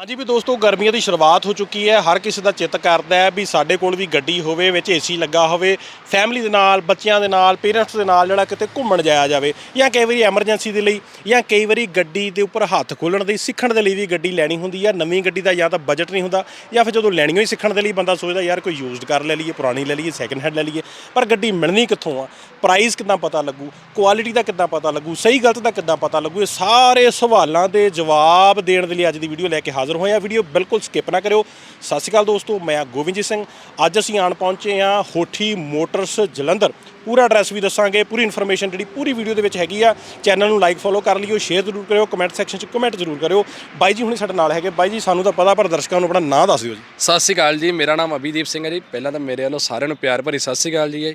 ਹਾਂਜੀ ਵੀ ਦੋਸਤੋ, ਗਰਮੀਆਂ ਦੀ ਸ਼ੁਰੂਆਤ ਹੋ ਚੁੱਕੀ ਹੈ। ਹਰ ਕਿਸੇ ਦਾ ਚਿੱਤ ਕਰਦਾ ਹੈ ਵੀ ਸਾਡੇ ਕੋਲ ਵੀ ਗੱਡੀ ਹੋਵੇ, ਵਿੱਚ ਏਸੀ ਲੱਗਾ ਹੋਵੇ। ਫੈਮਿਲੀ ਦੇ ਨਾਲ, ਬੱਚਿਆਂ ਦੇ ਨਾਲ ਪੇਰੈਂਟਸ ਦੇ ਨਾਲ ਜਿਹੜਾ ਕਿਤੇ ਘੁੰਮਣ ਜਾਇਆ ਜਾਵੇ ਜਾਂ ਕਈ ਵਾਰੀ ਐਮਰਜੈਂਸੀ ਦੇ ਲਈ ਜਾਂ ਕਈ ਵਾਰੀ ਗੱਡੀ ਦੇ ਉੱਪਰ ਹੱਥ ਖੋਲਣ ਦੀ, ਸਿੱਖਣ ਦੇ ਲਈ ਵੀ ਗੱਡੀ ਲੈਣੀ ਹੁੰਦੀ ਹੈ। ਨਵੀਂ ਗੱਡੀ ਦਾ ਜਾਂ ਤਾਂ ਬਜਟ ਨਹੀਂ ਹੁੰਦਾ ਜਾਂ ਫਿਰ ਜਦੋਂ ਲੈਣੀ ਹੋਈ ਸਿੱਖਣ ਦੇ ਲਈ ਬੰਦਾ ਸੋਚਦਾ, ਯਾਰ ਕੋਈ ਯੂਜ਼ਡ ਕਰ ਲੈ ਲਈਏ, ਪੁਰਾਣੀ ਲੈ ਲਈਏ ਸੈਕਿੰਡ ਹੈਂਡ ਲੈ ਲਈਏ। ਪਰ ਗੱਡੀ ਮਿਲਣੀ ਕਿੱਥੋਂ ਆ? ਪ੍ਰਾਈਸ ਕਿੱਦਾਂ ਪਤਾ ਲੱਗੂ? ਕੁਆਲਿਟੀ ਦਾ ਕਿੱਦਾਂ ਪਤਾ ਲੱਗੂ? ਸਹੀ ਗਲਤ ਦਾ ਕਿੱਦਾਂ ਪਤਾ ਲੱਗੂ? ਇਹ ਸਾਰੇ ਸਵਾਲਾਂ ਦੇ ਜਵਾਬ ਦੇਣ ਦੇ ਲਈ ਅੱਜ ਦੀ ਵੀਡੀਓ ਲੈ ਕੇ ਹਾਜ਼ਰ ਹੋਏ ਆ। ਵੀਡੀਓ ਬਿਲਕੁਲ ਸਕਿਪ ਨਾ ਕਰਿਓ। ਸਤਿ ਸ਼੍ਰੀ ਅਕਾਲ ਦੋਸਤੋ ਮੈਂ ਆ ਗੋਬਿੰਦਜੀਤ ਸਿੰਘ। ਅੱਜ ਅਸੀਂ ਆਣ ਪਹੁੰਚੇ ਆ ਹੋਠੀ ਮੋਟਰਸ ਜਲੰਧਰ। ਪੂਰਾ ਐਡਰੈਸ ਵੀ ਦੱਸਾਂਗੇ ਪੂਰੀ ਇਨਫੋਰਮੇਸ਼ਨ ਜਿਹੜੀ ਪੂਰੀ ਵੀਡੀਓ ਦੇ ਵਿੱਚ ਹੈਗੀ ਆ। ਚੈਨਲ ਨੂੰ ਲਾਈਕ ਫੋਲੋ ਕਰ ਲਿਓ ਸ਼ੇਅਰ ਜ਼ਰੂਰ ਕਰਿਓ ਕਮੈਂਟ ਸੈਕਸ਼ਨ 'ਚ ਕਮੈਂਟ ਜ਼ਰੂਰ ਕਰਿਓ। ਬਾਈ ਜੀ ਹੁਣੇ ਸਾਡੇ ਨਾਲ ਹੈਗੇ। ਬਾਈ ਜੀ ਸਾਨੂੰ ਤਾਂ ਪਤਾ ਪਰ ਦਰਸ਼ਕਾਂ ਨੂੰ ਆਪਣਾ ਨਾਂ ਦੱਸ ਦਿਓ ਜੀ। ਸਤਿ ਸ਼੍ਰੀ ਅਕਾਲ ਜੀ ਮੇਰਾ ਨਾਮ ਅਭਿਦੀਪ ਸਿੰਘ ਹੈ ਜੀ। ਪਹਿਲਾਂ ਤਾਂ ਮੇਰੇ ਵੱਲੋਂ ਸਾਰਿਆਂ ਨੂੰ ਪਿਆਰ ਭਰੀ ਸਤਿ ਸ਼੍ਰੀ ਅਕਾਲ ਜੀ।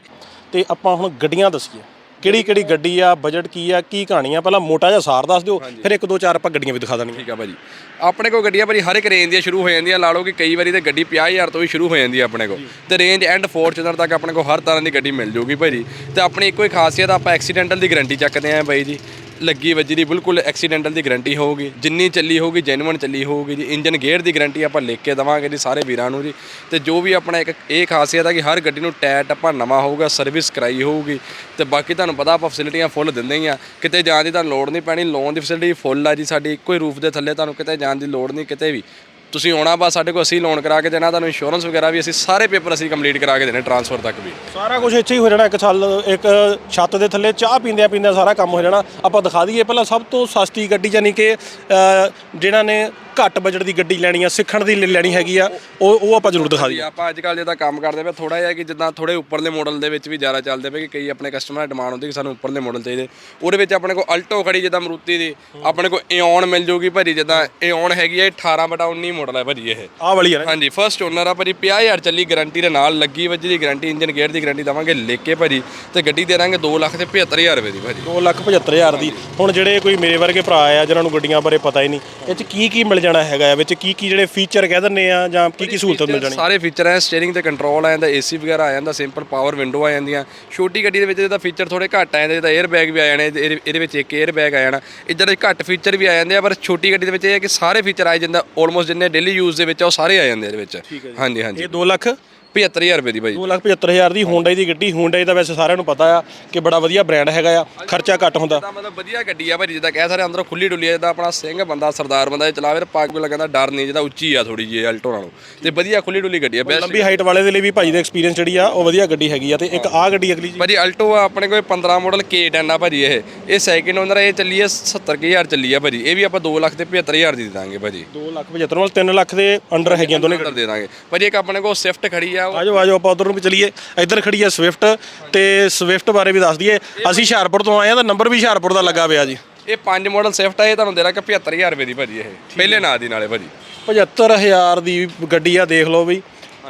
ਤੇ ਆਪਾਂ ਹੁਣ ਗੱਡੀਆਂ ਦੱਸੀਏ। ਕਿਹੜੀ ਕਿਹੜੀ ਗੱਡੀ ਆ ਬਜਟ ਕੀ ਆ ਕੀ ਕਹਾਣੀ ਆ ਪਹਿਲਾਂ ਮੋਟਾ ਜਿਹਾ ਸਾਰ ਦੱਸ ਦਿਓ ਫਿਰ ਇੱਕ ਦੋ ਚਾਰ ਆਪਾਂ ਗੱਡੀਆਂ ਵੀ ਦਿਖਾ ਦੇਣਗੇ ਠੀਕ ਆ ਭਾਜੀ। ਆਪਣੇ ਕੋਲ ਗੱਡੀਆਂ ਭਾਜੀ ਹਰ ਇੱਕ ਰੇਂਜ ਦੀਆਂ ਸ਼ੁਰੂ ਹੋ ਜਾਂਦੀਆਂ ਲਾ ਲਓ ਕਿ ਕਈ ਵਾਰੀ ਤੇ ਗੱਡੀ 50000 ਤੋਂ ਵੀ ਸ਼ੁਰੂ ਹੋ ਜਾਂਦੀ ਹੈ ਆਪਣੇ ਕੋਲ। ਤੇ ਰੇਂਜ ਐਂਡ ਫੋਰਚੂਨਰ ਤੱਕ ਆਪਣੇ ਕੋਲ ਹਰ ਤਰ੍ਹਾਂ ਦੀ ਗੱਡੀ ਮਿਲ ਜੂਗੀ ਭਾਜੀ। ਤੇ ਆਪਣੀ ਇੱਕੋ ਹੀ ਖਾਸੀਅਤ ਆਪਾਂ ਐਕਸੀਡੈਂਟਲ ਦੀ ਗਾਰੰਟੀ ਚੱਕਦੇ ਆਂ ਬਾਈ ਜੀ। ਲੱਗੀ ਵੱਜੀ ਦੀ ਬਿਲਕੁਲ ਐਕਸੀਡੈਂਟਲ ਦੀ ਗਾਰੰਟੀ ਹੋਊਗੀ। ਜਿੰਨੀ ਚੱਲੀ ਹੋਊਗੀ ਜੈਨੂਇਨ ਚੱਲੀ ਹੋਊਗੀ ਜੀ। ਇੰਜਨ ਗੇਅਰ ਦੀ ਗਾਰੰਟੀ ਆਪਾਂ ਲਿਖ ਕੇ ਦਵਾਂਗੇ ਜੀ ਸਾਰੇ ਵੀਰਾਂ ਨੂੰ ਜੀ। ਤੇ ਜੋ ਵੀ ਆਪਣਾ ਇੱਕ, ਇਹ ਖਾਸੀਅਤ ਹੈ ਕਿ ਹਰ ਗੱਡੀ ਨੂੰ ਟਾਇਰ ਟੱਪਾ ਨਵਾਂ ਹੋਊਗਾ ਸਰਵਿਸ ਕਰਾਈ ਹੋਊਗੀ। ਤੇ ਬਾਕੀ ਤੁਹਾਨੂੰ ਪਤਾ ਆਪਾਂ ਫੈਸਿਲਿਟੀਆਂ ਫੁੱਲ ਦਿੰਦੇ ਹੀ ਆ। ਕਿਤੇ ਜਾਣ ਦੀ ਤੁਹਾਨੂੰ ਲੋੜ ਨਹੀਂ ਪੈਣੀ ਲੋਨ ਦੀ ਫੈਸਿਲਿਟੀ ਫੁੱਲ ਆ ਜੀ ਸਾਡੀ। ਇੱਕੋ ਹੀ ਰੂਫ ਦੇ ਥੱਲੇ ਤੁਹਾਨੂੰ ਕਿਤੇ ਜਾਣ ਦੀ ਲੋੜ ਨਹੀਂ, ਕਿਤੇ ਵੀ। ਤੁਸੀਂ ਆਉਣਾ ਬਸ ਸਾਡੇ ਕੋਲ ਅਸੀਂ ਲੋਨ ਕਰਾ ਕੇ ਦੇਣਾ ਤੁਹਾਨੂੰ ਇੰਸ਼ੋਰੈਂਸ ਵਗੈਰਾ ਵੀ ਅਸੀਂ ਸਾਰੇ ਪੇਪਰ ਅਸੀਂ ਕੰਪਲੀਟ ਕਰਾ ਕੇ ਦੇਣੇ ਟ੍ਰਾਂਸਫਰ ਤੱਕ ਵੀ। ਸਾਰਾ ਕੁਝ ਇੱਥੇ ਹੀ ਹੋ ਜਾਣਾ ਇੱਕ ਸਾਲ ਇੱਕ ਛੱਤ ਦੇ ਥੱਲੇ ਚਾਹ ਪੀਂਦਿਆਂ ਪੀਂਦਿਆਂ ਸਾਰਾ ਕੰਮ ਹੋ ਜਾਣਾ। ਆਪਾਂ ਦਿਖਾ ਦਈਏ ਪਹਿਲਾਂ ਸਭ ਤੋਂ ਸਸਤੀ ਗੱਡੀ ਯਾਨੀ ਕਿ ਅ, ਜਿਨ੍ਹਾਂ ਨੇ ਘੱਟ ਬਜਟ ਦੀ ਗੱਡੀ ਲੈਣੀ ਆ ਸਿੱਖਣ ਦੀ ਲੈ- ਲੈਣੀ ਹੈਗੀ ਆ ਉਹ ਉਹ ਆਪਾਂ ਜ਼ਰੂਰ ਦਿਖਾ ਦਈਏ। ਆਪਾਂ ਅੱਜ ਕੱਲ੍ਹ ਜਿਹਦਾ ਕੰਮ ਕਰਦੇ ਪਏ ਥੋੜਾ ਜਿਹਾ ਕਿ ਜਿੱਦਾਂ ਥੋੜੇ ਉੱਪਰਲੇ ਮਾਡਲ ਦੇ ਵਿੱਚ ਵੀ ਜ਼ਿਆਦਾ ਚੱਲਦੇ ਪਏ ਕਿ ਕਈ ਆਪਣੇ ਕਸਟਮਰ ਦੀ ਡਿਮਾਂਡ ਹੁੰਦੀ ਕਿ ਸਾਨੂੰ ਉੱਪਰਲੇ ਮਾਡਲ ਚਾਹੀਦੇ। ਉਹਦੇ ਵਿੱਚ ਆਪਣੇ ਕੋਲ ਅਲਟੋ ਖੜੀ ਜਿੱਦਾਂ ਮਰੂਤੀ ਦੀ ਆਪਣੇ ਕੋਲ ਇਓਨ ਮਿਲ ਜੂਗੀ ਭਾਜੀ ਜਿੱਦਾਂ ਇਓਨ ਹੈਗੀ ਹੈ 18 ਬਟਾ 19 ਮਾਡਲ ਹੈ ਭਾਜੀ ਇਹ। ਆਹ ਵਾਲੀ ਆ ਨਾ? ਹਾਂਜੀ ਫਰਸਟ ਓਨਰ ਆ ਭਾਜੀ 50000 ਚੱਲੀ ਗਾਰੰਟੀ ਦੇ ਨਾਲ ਲੱਗੀ ਵੱਜੀ ਦੀ ਗਾਰੰਟੀ ਇੰਜਨ ਗੇਅਰ ਦੀ ਗਾਰੰਟੀ ਦਵਾਂਗੇ ਲਿਖ ਕੇ ਭਾਜੀ ਤੇ ਗੱਡੀ ਦੇ ਦਾਂਗੇ 2 ਲੱਖ ਤੇ 75000 ਰੁਪਏ ਦੀ ਭਾਜੀ। 275000 ਦੀ। ਹੁਣ ਜਿਹੜੇ ਕੋਈ ਮੇਰੇ ਵਰਗੇ ਭਰਾ ਆ ਜਿਨ੍ਹਾਂ ਨੂੰ ਗੱਡੀਆਂ ਬਾਰੇ ਪਤਾ ਹੀ ਨਹੀਂ ਇਹ ਚ ਕੀ ਕੀ ਮਿਲ ਜਾਣਾ ਹੈਗਾ ਆ ਵਿੱਚ ਕੀ ਕੀ ਜਿਹੜੇ ਫੀਚਰ ਕਹਿ ਦਿੰਦੇ ਆ ਜਾਂ ਕੀ ਕੀ ਸਹੂਲਤ ਮਿਲ ਜਾਣੀ ਸਾਰੇ ਫੀਚਰ ਹੈ ਸਟੀਅਰਿੰਗ ਤੇ ਕੰਟਰੋਲ ਆ ਜਾਂਦਾ ਏਸੀ ਵਗੈਰਾ ਆ ਜਾਂਦਾ ਸਿੰਪਲ ਪਾਵਰ ਵਿੰਡੋ ਆ ਜਾਂਦੀਆਂ। ਛੋਟੀ ਗੱਡੀ ਦੇ ਵਿੱਚ ਇਹਦਾ ਫੀਚਰ ਥੋੜੇ ਘੱਟ ਆ ਜਾਂਦੇ ਜਿੱਦਾਂ 에ਅਰ ਬੈਗ ਵੀ ਆ ਜਾਣੇ ਇਹਦੇ ਇਹਦੇ ਵਿੱਚ ਇੱਕ 에ਅਰ ਬੈਗ ਆ ਜਾਣਾ। ਇੱਧਰ ਘੱਟ ਫੀਚਰ ਵੀ ਆ ਜਾਂਦੇ ਆ ਪਰ ਛੋਟੀ ਗੱਡੀ ਦੇ ਵਿੱਚ ਇਹ ਹੈ ਕਿ ਸਾਰੇ ਫੀਚਰ ਆ ਜਾਂਦਾ ਆਲਮੋਸਟ ਜਿੰਨੇ ਡੇਲੀ ਯੂਜ਼ ਦੇ ਵਿੱਚ ਆ ਉਹ ਸਾਰੇ ਆ ਜਾਂਦੇ ਇਹਦੇ ਵਿੱਚ। ਹਾਂਜੀ ਹਾਂਜੀ। ਇਹ 2 ਲੱਖ? 75000 ਰੁਪਏ ਦੀ ਭਾਈ 275000 ਦੀ Hyundai ਦੀ ਗੱਡੀ। Hyundai ਦਾ ਵੈਸੇ ਸਾਰਿਆਂ ਨੂੰ ਪਤਾ ਆ ਕਿ ਬੜਾ ਵਧੀਆ ਬ੍ਰਾਂਡ ਹੈਗਾ ਆ ਖਰਚਾ ਘੱਟ ਹੁੰਦਾ। ਤਾਂ ਮਤਲਬ ਵਧੀਆ ਗੱਡੀ ਆ ਭਾਜੀ ਜਿੱਦਾਂ ਕਹਿ ਸਾਰੇ ਅੰਦਰੋਂ ਖੁੱਲੀ ਡੁੱਲੀ ਆ ਜਿੱਦਾਂ ਆਪਣਾ ਸਿੰਘ ਬੰਦਾ ਸਰਦਾਰ ਬੰਦਾ ਇਹ ਚਲਾਵੇ ਤੇ ਪਾਕ ਵੀ ਲੱਗਦਾ ਡਰ ਨਹੀਂ ਜਿਹਦਾ ਉੱਚੀ ਆ ਥੋੜੀ ਜਿਹੀ ਅਲਟੋ ਨਾਲੋਂ। ਤੇ ਵਧੀਆ ਖੁੱਲੀ ਡੁੱਲੀ ਗੱਡੀ ਆ ਬੈਸਟ ਲੰਬੀ ਹਾਈਟ ਵਾਲੇ ਦੇ ਲਈ ਵੀ ਭਾਜੀ ਦਾ ਐਕਸਪੀਰੀਅੰਸ ਜਿਹੜੀ ਆ ਉਹ ਵਧੀਆ ਗੱਡੀ ਹੈਗੀ ਆ। ਤੇ ਇੱਕ ਆ ਗੱਡੀ ਅਗਲੀ ਜੀ। ਭਾਜੀ ਅਲਟੋ ਆ ਆਪਣੇ ਕੋਲ 15 ਮਾਡਲ K10 ਆ ਭਾਜੀ ਇਹ। ਇਹ ਸੈਕਿੰਡ ਓਨਰ ਇਹ ਚੱਲੀ ਹੈ 70000 ਚੱਲੀ ਆ ਭਾਜੀ। ਇਹ ਵੀ ਆਪਾਂ 2 ਲੱਖ ਤੇ 75000 ਦੀ ਦੇ ਦਾਂਗੇ ਭਾਜੀ। 2 ਲੱਖ 75 ਨਾਲ 3 ਲੱਖ ਦੇ ਅੰਡਰ ਹੈਗੀਆਂ ਦੋਨੇ ਦੇ ਦਾਂਗੇ। ਭਾਜੀ ਇੱਕ ਆਪਣੇ ਕੋਲ ਸਵਿਫਟ ਖੜੀ ਆ ਉਹ। ਆਜੋ ਆਜੋ ਆਪਾਂ ਉਧਰ ਨੂੰ ਵੀ ਚਲੀਏ। ਇੱਧਰ ਖੜੀ ਆ ਸਵਿਫਟ ਤੇ ਸਵਿਫਟ ਬਾਰੇ ਵੀ ਦੱਸ ਦਈਏ। ਅਸੀਂ ਹੁਸ਼ਿਆਰਪੁਰ ਤੋਂ ਆਏ ਆ ਤਾਂ ਨੰਬਰ ਵੀ ਹੁਸ਼ਿਆਰਪੁਰ ਦਾ ਲੱਗਾ ਪਿਆ ਜੀ। ਇਹ 5 ਮਾਡਲ ਸਵਿਫਟ ਆ ਇਹ ਤੁਹਾਨੂੰ ਦੇ ਦਾਂਗੇ 75000 ਰੁਪਏ ਦੀ ਭਾਜੀ ਇਹ। ਪਹਿਲੇ ਨਾਂ ਦੀ ਨਾਲੇ ਭਾਜੀ। 75000 ਦੀ ਗੱਡੀ ਆ ਦੇਖ ਲਓ ਬਈ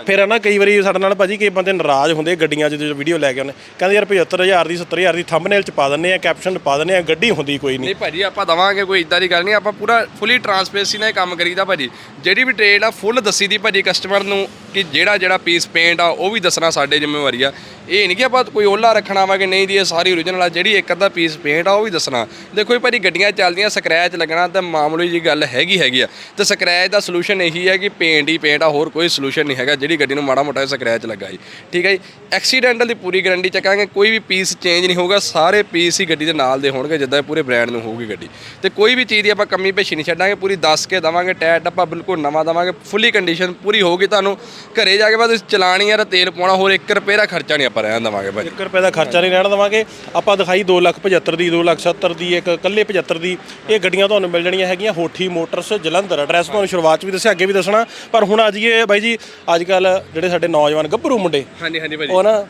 ਫਿਰ ਹੈ ਨਾ ਕਈ ਵਾਰੀ ਸਾਡੇ ਨਾਲ ਭਾਜੀ ਕਈ ਬੰਦੇ ਨਾਰਾਜ਼ ਹੁੰਦੇ ਗੱਡੀਆਂ 'ਚ, ਜਦੋਂ ਵੀਡੀਓ ਲੈ ਕੇ ਆਉਂਦੇ। ਕਹਿੰਦੇ ਯਾਰ 75000 ਦੀ 70000 ਦੀ ਥੰਬਨੇਲ 'ਚ ਪਾ ਦਿੰਨੇ ਆ ਕੈਪਸ਼ਨ ਪਾ ਦਿੰਨੇ ਆ, ਗੱਡੀ ਹੁੰਦੀ ਕੋਈ ਨਹੀਂ। ਨਹੀਂ ਭਾਜੀ, ਆਪਾਂ ਦਵਾਂਗੇ, ਕੋਈ ਇਦਾਂ ਦੀ ਗੱਲ ਨਹੀਂ। ਆਪਾਂ ਪੂਰਾ ਫੁੱਲੀ ਟਰਾਂਸਪੇਰੈਂਸੀ ਨਾਲ ਇਹ ਕੰਮ ਕਰੀਦਾ ਭਾਜੀ। ਜਿਹੜੀ ਵੀ ਟ੍ਰੇਡ ਆ ਫੁੱਲ ਦੱਸੀ ਦੀ ਭਾਜੀ ਕਸਟਮਰ ਨੂੰ ਕਿ ਜਿਹੜਾ ਜਿਹੜਾ ਪੀਸ ਪੇਂਟ ਆ, ਉਹ ਵੀ ਦੱਸਣਾ ਸਾਡੇ ਜ਼ਿੰਮੇਵਾਰੀ ਆ। ਇਹ ਨਹੀਂ ਕਿ ਆਪਾਂ ਕੋਈ ਓਲਾ ਰੱਖਣਾ ਵਾ ਕਿ ਨਹੀਂ ਦੀ, ਇਹ ਸਾਰੀ ਓਰੀਜਨਲ ਆ। ਜਿਹੜੀ ਇੱਕ ਅੱਧਾ ਪੀਸ ਪੇਂਟ ਆ, ਉਹ ਵੀ ਦੱਸਣਾ। ਦੇਖੋ ਜੀ ਭਾਜੀ, ਗੱਡੀਆਂ ਚੱਲਦੀਆਂ ਸਕ੍ਰੈਚ ਲੱਗਣਾ, ਤਾਂ ਮਾਮੂਲੀ ਜੀ ਗੱਲ ਹੈਗੀ ਹੈਗੀ ਆ। ਤੇ ਸਕ੍ਰੈਚ ਦਾ ਸੋਲੂਸ਼ਨ ਇਹੀ ਹੈ ਕਿ ਪੇਂਟ ਹੀ ਪੇਂਟ ਆ, ਹੋਰ ਕੋਈ ਸੋਲੂਸ਼ਨ ਨਹੀਂ ਹੈਗਾ। ਜਿਹੜੀ ਗੱਡੀ ਨੂੰ ਮਾੜਾ ਮੋਟਾ ਸਕ੍ਰੈਚ ਲੱਗਾ ਜੀ। ਠੀਕ ਹੈ ਜੀ ਐਕਸੀਡੈਂਟਲ ਦੀ ਪੂਰੀ ਗਾਰੰਟੀ ਚੱਕਾਂਗੇ ਕੋਈ ਵੀ ਪੀਸ ਚੇਂਜ ਨਹੀਂ ਹੋਊਗਾ ਸਾਰੇ ਪੀਸ ਹੀ ਗੱਡੀ ਦੇ ਨਾਲ ਦੇ ਹੋਣਗੇ ਜਿੱਦਾਂ ਇਹ ਪੂਰੇ ਬ੍ਰਾਂਡ ਨੂੰ ਹੋਊਗੀ ਗੱਡੀ। ਤੇ ਕੋਈ ਵੀ ਚੀਜ਼ ਦੀ ਆਪਾਂ ਕਮੀ ਪੇਸ਼ੀ ਨਹੀਂ ਛੱਡਾਂਗੇ ਪੂਰੀ ਦੱਸ ਕੇ ਦਵਾਂਗੇ ਟਾਇਰ ਡੱਬਾ ਬਿਲਕੁਲ ਨਵਾਂ ਦਵਾਂਗੇ ਫੁੱਲੀ ਕੰਡੀਸ਼ਨ ਪੂਰੀ ਹੋਊਗੀ ਤੁਹਾਨੂੰ। ਘਰੇ ਜਾ ਕੇ ਬਾਅਦ ਚਲਾਣੀ ਆ ਤਾਂ ਤੇਲ ਪਾਉਣਾ ਹੋਰ 1 ਰੁਪਏ ਦਾ ਖਰਚਾ ਨਹੀਂ ਆਪਾਂ ਰਹਿਣ ਦਵਾਂਗੇ ਭਾਜੀ। 1 ਰੁਪਏ ਦਾ ਖਰਚਾ ਨਹੀਂ ਰਹਿਣ ਦੇਵਾਂਗੇ। ਆਪਾਂ ਦਿਖਾਈ 2,75 ਦੀ 2,70 ਦੀ ਇੱਕ ਕੱਲੇ 75 ਦੀ ਇਹ ਗੱਡੀਆਂ ਤੁਹਾਨੂੰ ਮਿਲ ਜਾਣੀਆਂ ਹੈਗੀਆਂ ਹੋਠੀ ਮੋਟਰਸ ਜਲੰਧਰ ਐਡਰੈਸ ਤੁਹਾਨੂੰ ਸ਼ੁਰੂਆਤ 'ਚ ਵੀ ਦੱਸਿਆ ਅੱਗੇ ਵੀ ਦੱਸਣਾ। ਪਰ ਹੁਣ ਆ ਜਾਈਏ ਬਾਈ ਜੀ ਅੱਜ ਕੱਲ ਜਿਹੜੇ ਸਾਡੇ ਨੌਜਵਾਨ ਗੱਭਰੂ ਮੁੰਡੇ ਹਾਂਜੀ ਹਾਂਜੀ ਭਾਜੀ। ਉਹ ਨਾ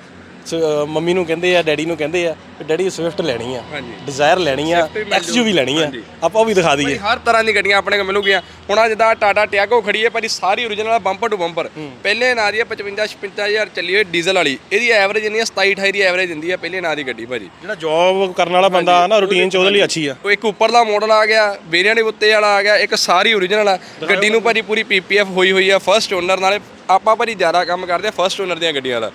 ਮੰਮੀ ਨੂੰ ਕਹਿੰਦੇ ਆ ਡੈਡੀ ਨੂੰ ਕਹਿੰਦੇ ਆ ਕਿ ਡੈਡੀ ਸਵਿਫਟ ਲੈਣੀ ਆ ਹਾਂਜੀ। ਡਿਜ਼ਾਇਰ ਲੈਣੀ ਆ ਐਕਸਯੂਵੀ ਲੈਣੀ ਆ। ਆਪਾਂ ਉਹ ਵੀ ਦਿਖਾ ਦਈਏ। ਹਰ ਤਰ੍ਹਾਂ ਦੀ ਗੱਡੀਆਂ ਆਪਣੇ ਕੋਲ ਮਿਲੂਗੀਆਂ। ਹੁਣ ਆ ਜਿੱਦਾਂ ਟਾਟਾ ਟਿਆਗੋ ਖੜੀ ਹੈ ਭਾਜੀ ਸਾਰੀ ਓਰੀਜਨਲ ਬੰਪਰ ਟੂ ਬੰਪਰ ਪਹਿਲੇ ਨਾਂ ਦੀ ਹੈ 55 56000 ਚੱਲੀ ਹੋਈ ਡੀਜ਼ਲ ਵਾਲੀ। ਇਹਦੀ ਐਵਰੇਜ ਇੰਨੀ ਹੈ 27 28 ਦੀ ਐਵਰੇਜ ਦਿੰਦੀ ਹੈ ਪਹਿਲੇ ਨਾਂ ਦੀ ਗੱਡੀ ਭਾਜੀ। ਜਿਹੜਾ ਜੌਬ ਕਰਨ ਵਾਲਾ ਬੰਦਾ ਨਾ ਰੂਟੀਨ 'ਚ ਉਹਦੇ ਲਈ ਅੱਛੀ ਆ। ਉਹ ਇੱਕ ਉੱਪਰਲਾ ਮਾਡਲ ਆ ਗਿਆ ਵੇਰੀਐਂਟ ਉੱਤੇ ਵਾਲਾ ਆ ਗਿਆ ਇੱਕ ਸਾਰੀ ਓਰੀਜਨਲ ਆ। ਗੱਡੀ ਨੂੰ ਭਾਜੀ ਪੂਰੀ ਪੀਪੀਐਫ ਹੋਈ ਹੋਈ ਆ ਫਰਸਟ ਓਨਰ ਨਾਲੇ ਆਪਾਂ ਭਾਜੀ ਜ਼ਿਆਦਾ ਕੰਮ ਕਰਦੇ ਆ ਫਰਸਟ ਓਨਰ ਦੀਆਂ ਗੱਡੀਆਂ ਦਾ।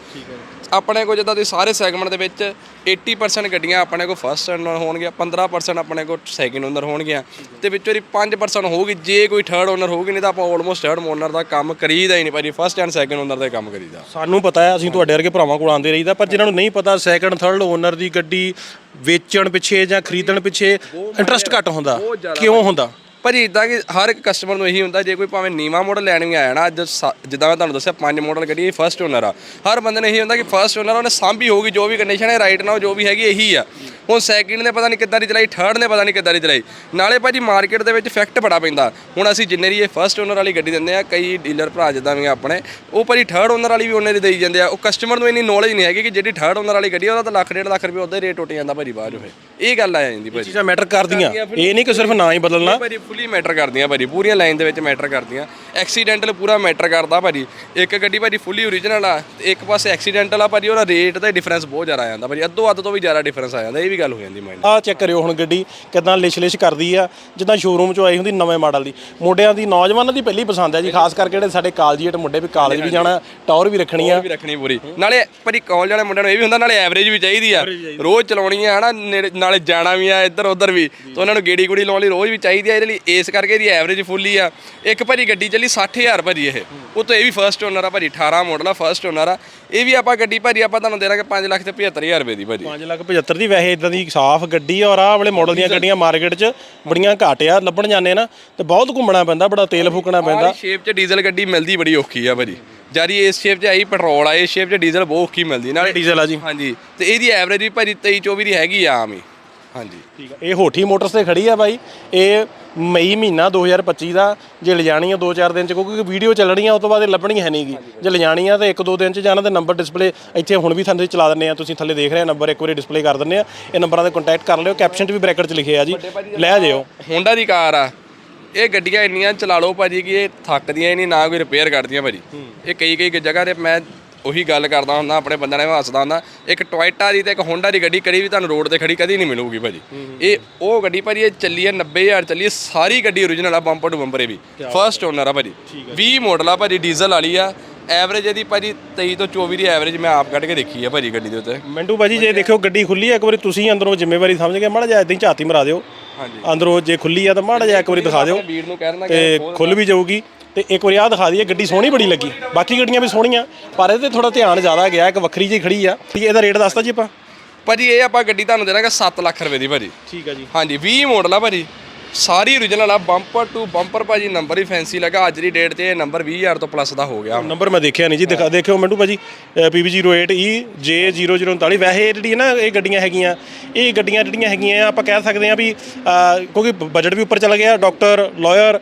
ਆਪਣੇ ਕੋਲ ਜਿੱਦਾਂ ਤੁਸੀਂ ਸਾਰੇ ਸੈਗਮੈਂਟ ਦੇ ਵਿੱਚ 80% ਗੱਡੀਆਂ ਆਪਣੇ ਕੋਲ ਫਸਟ ਓਨਰ ਹੋਣਗੀਆਂ 15% ਆਪਣੇ ਕੋਲ ਸੈਕਿੰਡ ਓਨਰ ਹੋਣਗੀਆਂ ਤੇ ਵਿੱਚੋਂ ਦੀ 5% ਹੋਊਗੀ ਜੇ ਕੋਈ ਥਰਡ ਓਨਰ ਹੋਊਗੀ ਨਹੀਂ ਤਾਂ ਆਪਾਂ ਆਲਮੋਸਟ ਥਰਡ ਓਨਰ ਦਾ ਕੰਮ ਕਰੀਦਾ ਹੀ ਨਹੀਂ ਭਾਜੀ ਫਸਟ ਐਂਡ ਸੈਕਿੰਡ ਓਨਰ ਦਾ ਕੰਮ ਕਰੀਦਾ। ਸਾਨੂੰ ਪਤਾ ਹੈ ਅਸੀਂ ਤੁਹਾਡੇ ਵਰਗੇ ਭਰਾਵਾਂ ਕੋਲ ਆਉਂਦੇ ਰਹੀਦਾ ਪਰ ਜਿਨ੍ਹਾਂ ਨੂੰ ਨਹੀਂ ਪਤਾ ਸੈਕੰਡ ਥਰਡ ਓਨਰ ਦੀ ਗੱਡੀ ਵੇਚਣ ਪਿੱਛੇ ਜਾਂ ਖਰੀਦਣ ਪਿੱਛੇ ਇੰਟਰਸਟ ਘੱਟ ਹੁੰਦਾ। ਕਿਉਂ ਹੁੰਦਾ? ਭਾਜੀ ਇਦਾਂ ਕਿ ਹਰ ਇੱਕ ਕਸਟਮਰ ਨੂੰ ਇਹੀ ਹੁੰਦਾ ਜੇ ਕੋਈ ਭਾਵੇਂ ਨੀਵਾ ਮਾਡਲ ਲੈਣ ਵੀ ਆਇਆ ਨਾ ਅੱਜ ਸਾ- ਜਿੱਦਾਂ ਮੈਂ ਤੁਹਾਨੂੰ ਦੱਸਿਆ ਪੰਜ ਮਾਡਲ ਗੱਡੀ ਇਹ ਫਰਸਟ ਓਨਰ ਆ। ਹਰ ਬੰਦੇ ਨੂੰ ਇਹੀ ਹੁੰਦਾ ਕਿ ਫਰਸਟ ਓਨਰ ਉਹਨੇ ਸਾਂਭੀ ਹੋਊਗੀ ਜੋ ਵੀ ਕੰਡੀਸ਼ਨ ਹੈ ਰਾਈਟ ਨਾਓ ਜੋ ਵੀ ਹੈਗੀ ਇਹੀ ਆ। ਹੁਣ ਸੈਕਿੰਡ ਨੇ ਪਤਾ ਨਹੀਂ ਕਿੱਦਾਂ ਦੀ ਚਲਾਈ ਥਰਡ ਨੇ ਪਤਾ ਨਹੀਂ ਕਿੱਦਾਂ ਦੀ ਚਲਾਈ। ਨਾਲੇ ਭਾਜੀ ਮਾਰਕੀਟ ਦੇ ਵਿੱਚ ਇਫੈਕਟ ਬੜਾ ਪੈਂਦਾ। ਹੁਣ ਅਸੀਂ ਜਿੰਨੇ ਦੀ ਇਹ ਫਰਸਟ ਓਨਰ ਵਾਲੀ ਗੱਡੀ ਦਿੰਦੇ ਆ ਕਈ ਡੀਲਰ ਭਰਾ ਜਿੱਦਾਂ ਵੀ ਆ ਆਪਣੇ ਉਹ ਭਾਜੀ ਥਰਡ ਓਨਰ ਵਾਲੀ ਵੀ ਉਹਨੇ ਦੀ ਦੇਈ ਜਾਂਦੇ ਆ। ਉਹ ਕਸਟਮਰ ਨੂੰ ਇੰਨੀ ਨੌਲੇਜ ਨਹੀਂ ਹੈਗੀ ਕਿ ਜਿਹੜੀ ਥਰਡ ਓਨਰ ਵਾਲੀ ਗੱਡੀ ਆ, ਉਹਦਾ ਤਾਂ ਲੱਖ ਡੇਢ ਲੱਖ ਰੁਪਏ ਉਹਦਾ ਹੀ ਰੇਟ ਉੱਟ ਜਾਂਦਾ ਭਾਜੀ ਬਾਅਦ ਹੋਏ ਇਹ ਗੱਲ ਆ ਜਾਂਦੀ ਭਾਜੀ। ਚੀਜ਼ਾਂ ਮੈਟਰ ਕਰਦੀਆਂ। ਇਹ ਨਹੀਂ ਕਿ ਸਿਰਫ ਨਾਂ ਹੀ ਬਦਲਣਾ। ਭਾਜੀ ਫੁੱਲੀ ਮੈਟਰ ਕਰਦੀਆਂ ਭਾਜੀ ਪੂਰੀਆਂ ਲਾਈਨ ਦੇ ਵਿੱਚ ਮੈਟਰ ਕਰਦੀਆਂ। ਐਕਸੀਡੈਂਟਲ ਪੂਰਾ ਮੈਟਰ ਕਰਦਾ ਭਾਜੀ। ਇੱਕ ਗੱਡੀ ਭਾਜੀ ਫੁੱਲੀ ਓਰੀਜਨਲ ਆ ਤੇ ਇੱਕ ਪਾਸੇ ਐਕਸੀਡੈਂਟਲ ਆ ਭਾਜੀ ਉਹਦਾ ਰੇਟ ਦਾ ਡਿਫਰੈਂਸ ਬਹੁਤ ਜ਼ਿਆਦਾ ਆ ਜਾਂਦਾ ਭਾਜੀ। ਅੱਧੋ ਅੱਧ ਤੋਂ ਵੀ ਜ਼ਿਆਦਾ ਡਿਫਰੈਂਸ ਆ ਜਾਂਦਾ ਇਹ ਵੀ ਗੱਲ ਹੋ ਜਾਂਦੀ ਮਾਈਂਡ ਆਹ ਚੈੱਕ ਕਰਿਓ ਹੁਣ ਗੱਡੀ ਕਿਦਾਂ ਲਿਸ਼-ਲਿਸ਼ ਕਰਦੀ ਆ। ਜਿੱਦਾਂ ਸ਼ੋਰੂਮ ਚੋਂ ਆਈ ਹੁੰਦੀ ਨਵੇਂ ਮਾਡਲ ਦੀ। ਮੁੰਡਿਆਂ ਦੀ ਨੌਜਵਾਨਾਂ ਦੀ ਪਹਿਲੀ ਪਸੰਦ ਹੈ ਜੀ ਖਾਸ ਕਰਕੇ ਜਿਹੜੇ ਸਾਡੇ ਕਾਲਜੀਏਟ ਮੁੰਡੇ ਵੀ ਕਾਲਜ ਵੀ ਜਾਣਾ ਟੌਰ ਵੀ ਰੱਖਣੀ ਆ। ਵੀ ਰੱਖਣੀ ਪੂਰੀ। ਨਾਲੇ ਭਾਜੀ ਕਾਲਜ ਵਾਲੇ ਮੁੰਡਿਆਂ ਨੂੰ ਇਹ ਵੀ ਹੁੰਦਾ ਨਾਲੇ ਐਵਰੇਜ ਵੀ ਚਾਹੀਦੀ ਆ। ਰੋਜ਼ ਚਲਾਉਣੀ ਆ ਹਨਾ ਨਾਲੇ ਜਾਣਾ ਵੀ ਆ ਇੱਧਰ ਉੱਧਰ ਵੀ। ਤੇ ਉਹਨਾਂ ਨੂੰ ਗੇੜੀ ਗੁੜੀ ਲਾਉਣ ਲਈ ਰੋਜ਼ ਵੀ ਚਾਹੀਦੀ ਆ ਇਹਦੇ ਲਈ ਇਸ ਕਰਕੇ ਇਹਦੀ ਐਵਰੇਜ ਫੁੱਲੀ ਆ। ਇੱਕ ਭਾਜੀ ਗੱਡੀ ਚੱਲੀ 60000 ਭਾਜੀ ਇਹ। ਉਹ ਤੋਂ ਇਹ ਵੀ ਫਰਸਟ ਓਨਰ ਆ ਭਾਜੀ 18 ਮਾਡਲ ਆ ਫਰਸਟ ਓਨਰ ਆ। ਇਹ ਵੀ ਆਪਾਂ ਗੱਡੀ ਭਾਜੀ ਆਪਾਂ ਤੁਹਾਨੂੰ ਦੇ ਦਾਂਗੇ 5 ਲੱਖ ਤੇ 75000 ਰੁਪਏ ਦੀ ਭਾਜੀ 5 ਲੱਖ 75 ਦੀ ਵੈਸੇ ਇਦਾਂ ਦੀ ਸਾਫ਼ ਗੱਡੀ ਔਰ ਆਹ ਵਾਲੇ ਮਾਡਲ ਦੀਆਂ ਗੱਡੀਆਂ ਮਾਰਕੀਟ 'ਚ ਬੜੀਆਂ ਘੱਟ ਆ ਲੱਭਣ ਜਾਂਦੇ ਨਾ ਤੇ ਬਹੁਤ ਘੁੰਮਣਾ ਪੈਂਦਾ ਬੜਾ ਤੇਲ ਫੂਕਣਾ ਪੈਂਦਾ। ਸ਼ੇਪ 'ਚ ਡੀਜ਼ਲ ਗੱਡੀ ਮਿਲਦੀ ਬੜੀ ਔਖੀ ਆ ਭਾਜੀ ਜਾਰੀ ਇਸ ਸ਼ੇਪ 'ਚ ਆਈ ਪੈਟਰੋਲ ਆ ਇਸ ਸ਼ੇਪ 'ਚ ਡੀਜ਼ਲ ਬਹੁਤ ਔਖੀ ਮਿਲਦੀ। ਨਾਲੇ ਡੀਜ਼ਲ ਆ ਜੀ। ਹਾਂਜੀ ਤੇ ਇਹਦੀ ਐਵਰੇਜ ਵੀ ਭਾਜੀ 23 24 ਦੀ ਹੈਗੀ ਆ ਆਮ ਹੀ। ਹਾਂਜੀ। ਠੀਕ ਆ। ਇਹ ਹੋਠੀ ਮੋਟਰਸ ਤੇ ਖੜੀ ਆ ਬਾਈ। ਇਹ ਮਈ ਮਹੀਨਾ 2025 ਦਾ ਜੇ ਲਿਜਾਣੀ ਆ 2-4 ਦਿਨ ਚ ਕਿਉਂਕਿ ਵੀਡੀਓ ਚੱਲਣੀ ਆ ਉਸ ਤੋਂ ਬਾਅਦ ਇਹ ਲੱਭਣੀ ਹੈ ਨਹੀਂਗੀ। ਜੇ ਲਿਜਾਣੀ ਆ ਤਾਂ 1-2 ਦਿਨ ਚ ਜਾਣਾ ਤੇ ਨੰਬਰ ਡਿਸਪਲੇ ਇੱਥੇ ਹੁਣ ਵੀ ਥੱਲੇ ਚਲਾ ਦਿੰਨੇ ਆ। ਤੁਸੀਂ ਥੱਲੇ ਦੇਖ ਰਹੇ ਆ ਨੰਬਰ ਇੱਕ ਵਾਰੀ ਡਿਸਪਲੇ ਕਰ ਦਿੰਨੇ ਆ। ਇਹ ਨੰਬਰਾਂ ਤੇ ਕੰਟੈਕਟ ਕਰ ਲਿਓ। ਕੈਪਸ਼ਨ 'ਚ ਵੀ ਬ੍ਰੈਕਟ 'ਚ ਲਿਖਿਆ ਆ ਜੀ। ਲੈ ਜਿਓ। ਹੋਂਡਾ ਦੀ ਕਾਰ ਆ। ਇਹ ਗੱਡੀਆਂ ਇੰਨੀਆਂ ਚਲਾ ਲਓ ਭਾਜੀ ਕਿ ਇਹ ਥੱਕਦੀਆਂ ਹੀ ਨਹੀਂ ਨਾ ਕੋਈ ਰਿਪੇਅਰ ਕਰਦੀਆਂ ਭਾਜੀ। ਇਹ ਕਈ ਕਈ ਜਗ੍ਹਾ ਤੇ ਮੈਂ ਉਹੀ ਗੱਲ ਕਰਦਾ ਹੁੰਦਾ ਆਪਣੇ ਬੰਦਿਆਂ ਨਾਲ ਹੱਸਦਾ ਹੁੰਦਾ। ਇੱਕ ਟੋਇਟਾ ਦੀ ਤੇ ਇੱਕ ਹੋਂਡਾ ਦੀ ਗੱਡੀ ਕਦੀ ਵੀ ਤੁਹਾਨੂੰ ਰੋਡ ਤੇ ਖੜੀ ਕਦੀ ਨਹੀਂ ਮਿਲੂਗੀ ਭਾਜੀ। ਇਹ ਉਹ ਗੱਡੀ ਭਾਜੀ ਇਹ ਚੱਲੀ ਹੈ 90000 ਚੱਲੀ ਹੈ ਸਾਰੀ ਗੱਡੀ ਓਰੀਜਨਲ ਆ ਬੰਪਰ ਟੂ ਬੰਪਰ ਇਹ ਵੀ। ਫਰਸਟ ਓਨਰ ਆ ਭਾਜੀ। 20 ਮਾਡਲ ਆ ਭਾਜੀ ਡੀਜ਼ਲ ਵਾਲੀ ਆ। ਐਵਰੇਜ ਇਹਦੀ ਭਾਜੀ 23 ਤੋਂ 24 ਦੀ ਐਵਰੇਜ ਮੈਂ ਆਪ ਕੱਢ ਕੇ ਦੇਖੀ ਆ ਭਾਜੀ ਗੱਡੀ ਦੇ ਉੱਤੇ। ਮਿੰਟੂ ਬਾਜੀ ਜੇ ਦੇਖਿਓ ਗੱਡੀ ਖੁੱਲੀ ਆ ਇੱਕ ਵਾਰੀ ਤੁਸੀਂ ਅੰਦਰੋਂ ਜ਼ਿੰਮੇਵਾਰੀ ਸਮਝ ਕੇ ਮਾੜਾ ਜਿਹਾ ਇਦਾਂ ਹੀ ਝਾਤੀ ਮਰਾ ਦਿਓ। ਹਾਂਜੀ। ਅੰਦਰੋਂ ਜੇ ਖੁੱਲੀ ਆ ਤਾਂ ਮਾੜਾ ਜਿਹਾ ਇੱਕ ਵਾਰੀ ਦਿਖਾ ਦਿਓ। ਤੇ ਖੁੱਲ ਵੀ ਜਾਊਗੀ। ਤੇ ਇੱਕ ਵਾਰੀ ਆਹ ਦਿਖਾ ਦਈਏ ਗੱਡੀ ਸੋਹਣੀ ਬੜੀ ਲੱਗੀ। ਬਾਕੀ ਗੱਡੀਆਂ ਵੀ ਸੋਹਣੀਆਂ ਪਰ ਇਹਦੇ ਥੋੜਾ ਧਿਆਨ ਜ਼ਿਆਦਾ ਗਿਆ ਇੱਕ ਵੱਖਰੀ ਜਿਹੀ ਖੜੀ ਆ। ਠੀਕ ਇਹਦਾ ਰੇਟ ਦੱਸਤਾ ਜੀ ਆਪਾਂ? ਭਾਜੀ ਇਹ ਆਪਾਂ ਗੱਡੀ ਤੁਹਾਨੂੰ ਦੇਣਾਗੇ 7 ਲੱਖ ਰੁਪਏ ਦੀ ਭਾਜੀ। ਠੀਕ ਆ ਜੀ। ਹਾਂਜੀ 20 ਮਾਡਲ ਆ ਭਾਜੀ। ਸਾਰੀ ਓਰੀਜਨਲ ਆ ਬੰਪਰ ਟੂ ਬੰਪਰ ਭਾਜੀ ਨੰਬਰ ਹੀ ਫੈਂਸੀ ਲੱਗਾ। ਅੱਜ ਦੀ ਡੇਟ ਤੇ ਇਹ ਨੰਬਰ 20000 ਤੋਂ ਪਲੱਸ ਦਾ ਹੋ ਗਿਆ। ਨੰਬਰ ਮੈਂ ਦੇਖਿਆ ਨਹੀਂ ਜੀ ਦਿਖਾ ਦੇਖਿਓ ਮਿੰਟੂ ਭਾਜੀ PB08E J0039 ਵੈਸੇ ਇਹ ਜਿਹੜੀ ਨਾ ਇਹ ਗੱਡੀਆਂ ਹੈਗੀਆਂ ਇਹ ਗੱਡੀਆਂ ਜਿਹੜੀਆਂ ਹੈਗੀਆਂ ਆਪਾਂ ਕਹਿ ਸਕਦੇ ਆ ਵੀ ਕਿਉਂਕਿ ਬਜਟ ਵੀ ਉੱਪਰ ਚਲਾ ਗਿਆ ਡਾਕਟਰ ਲਾਇਰ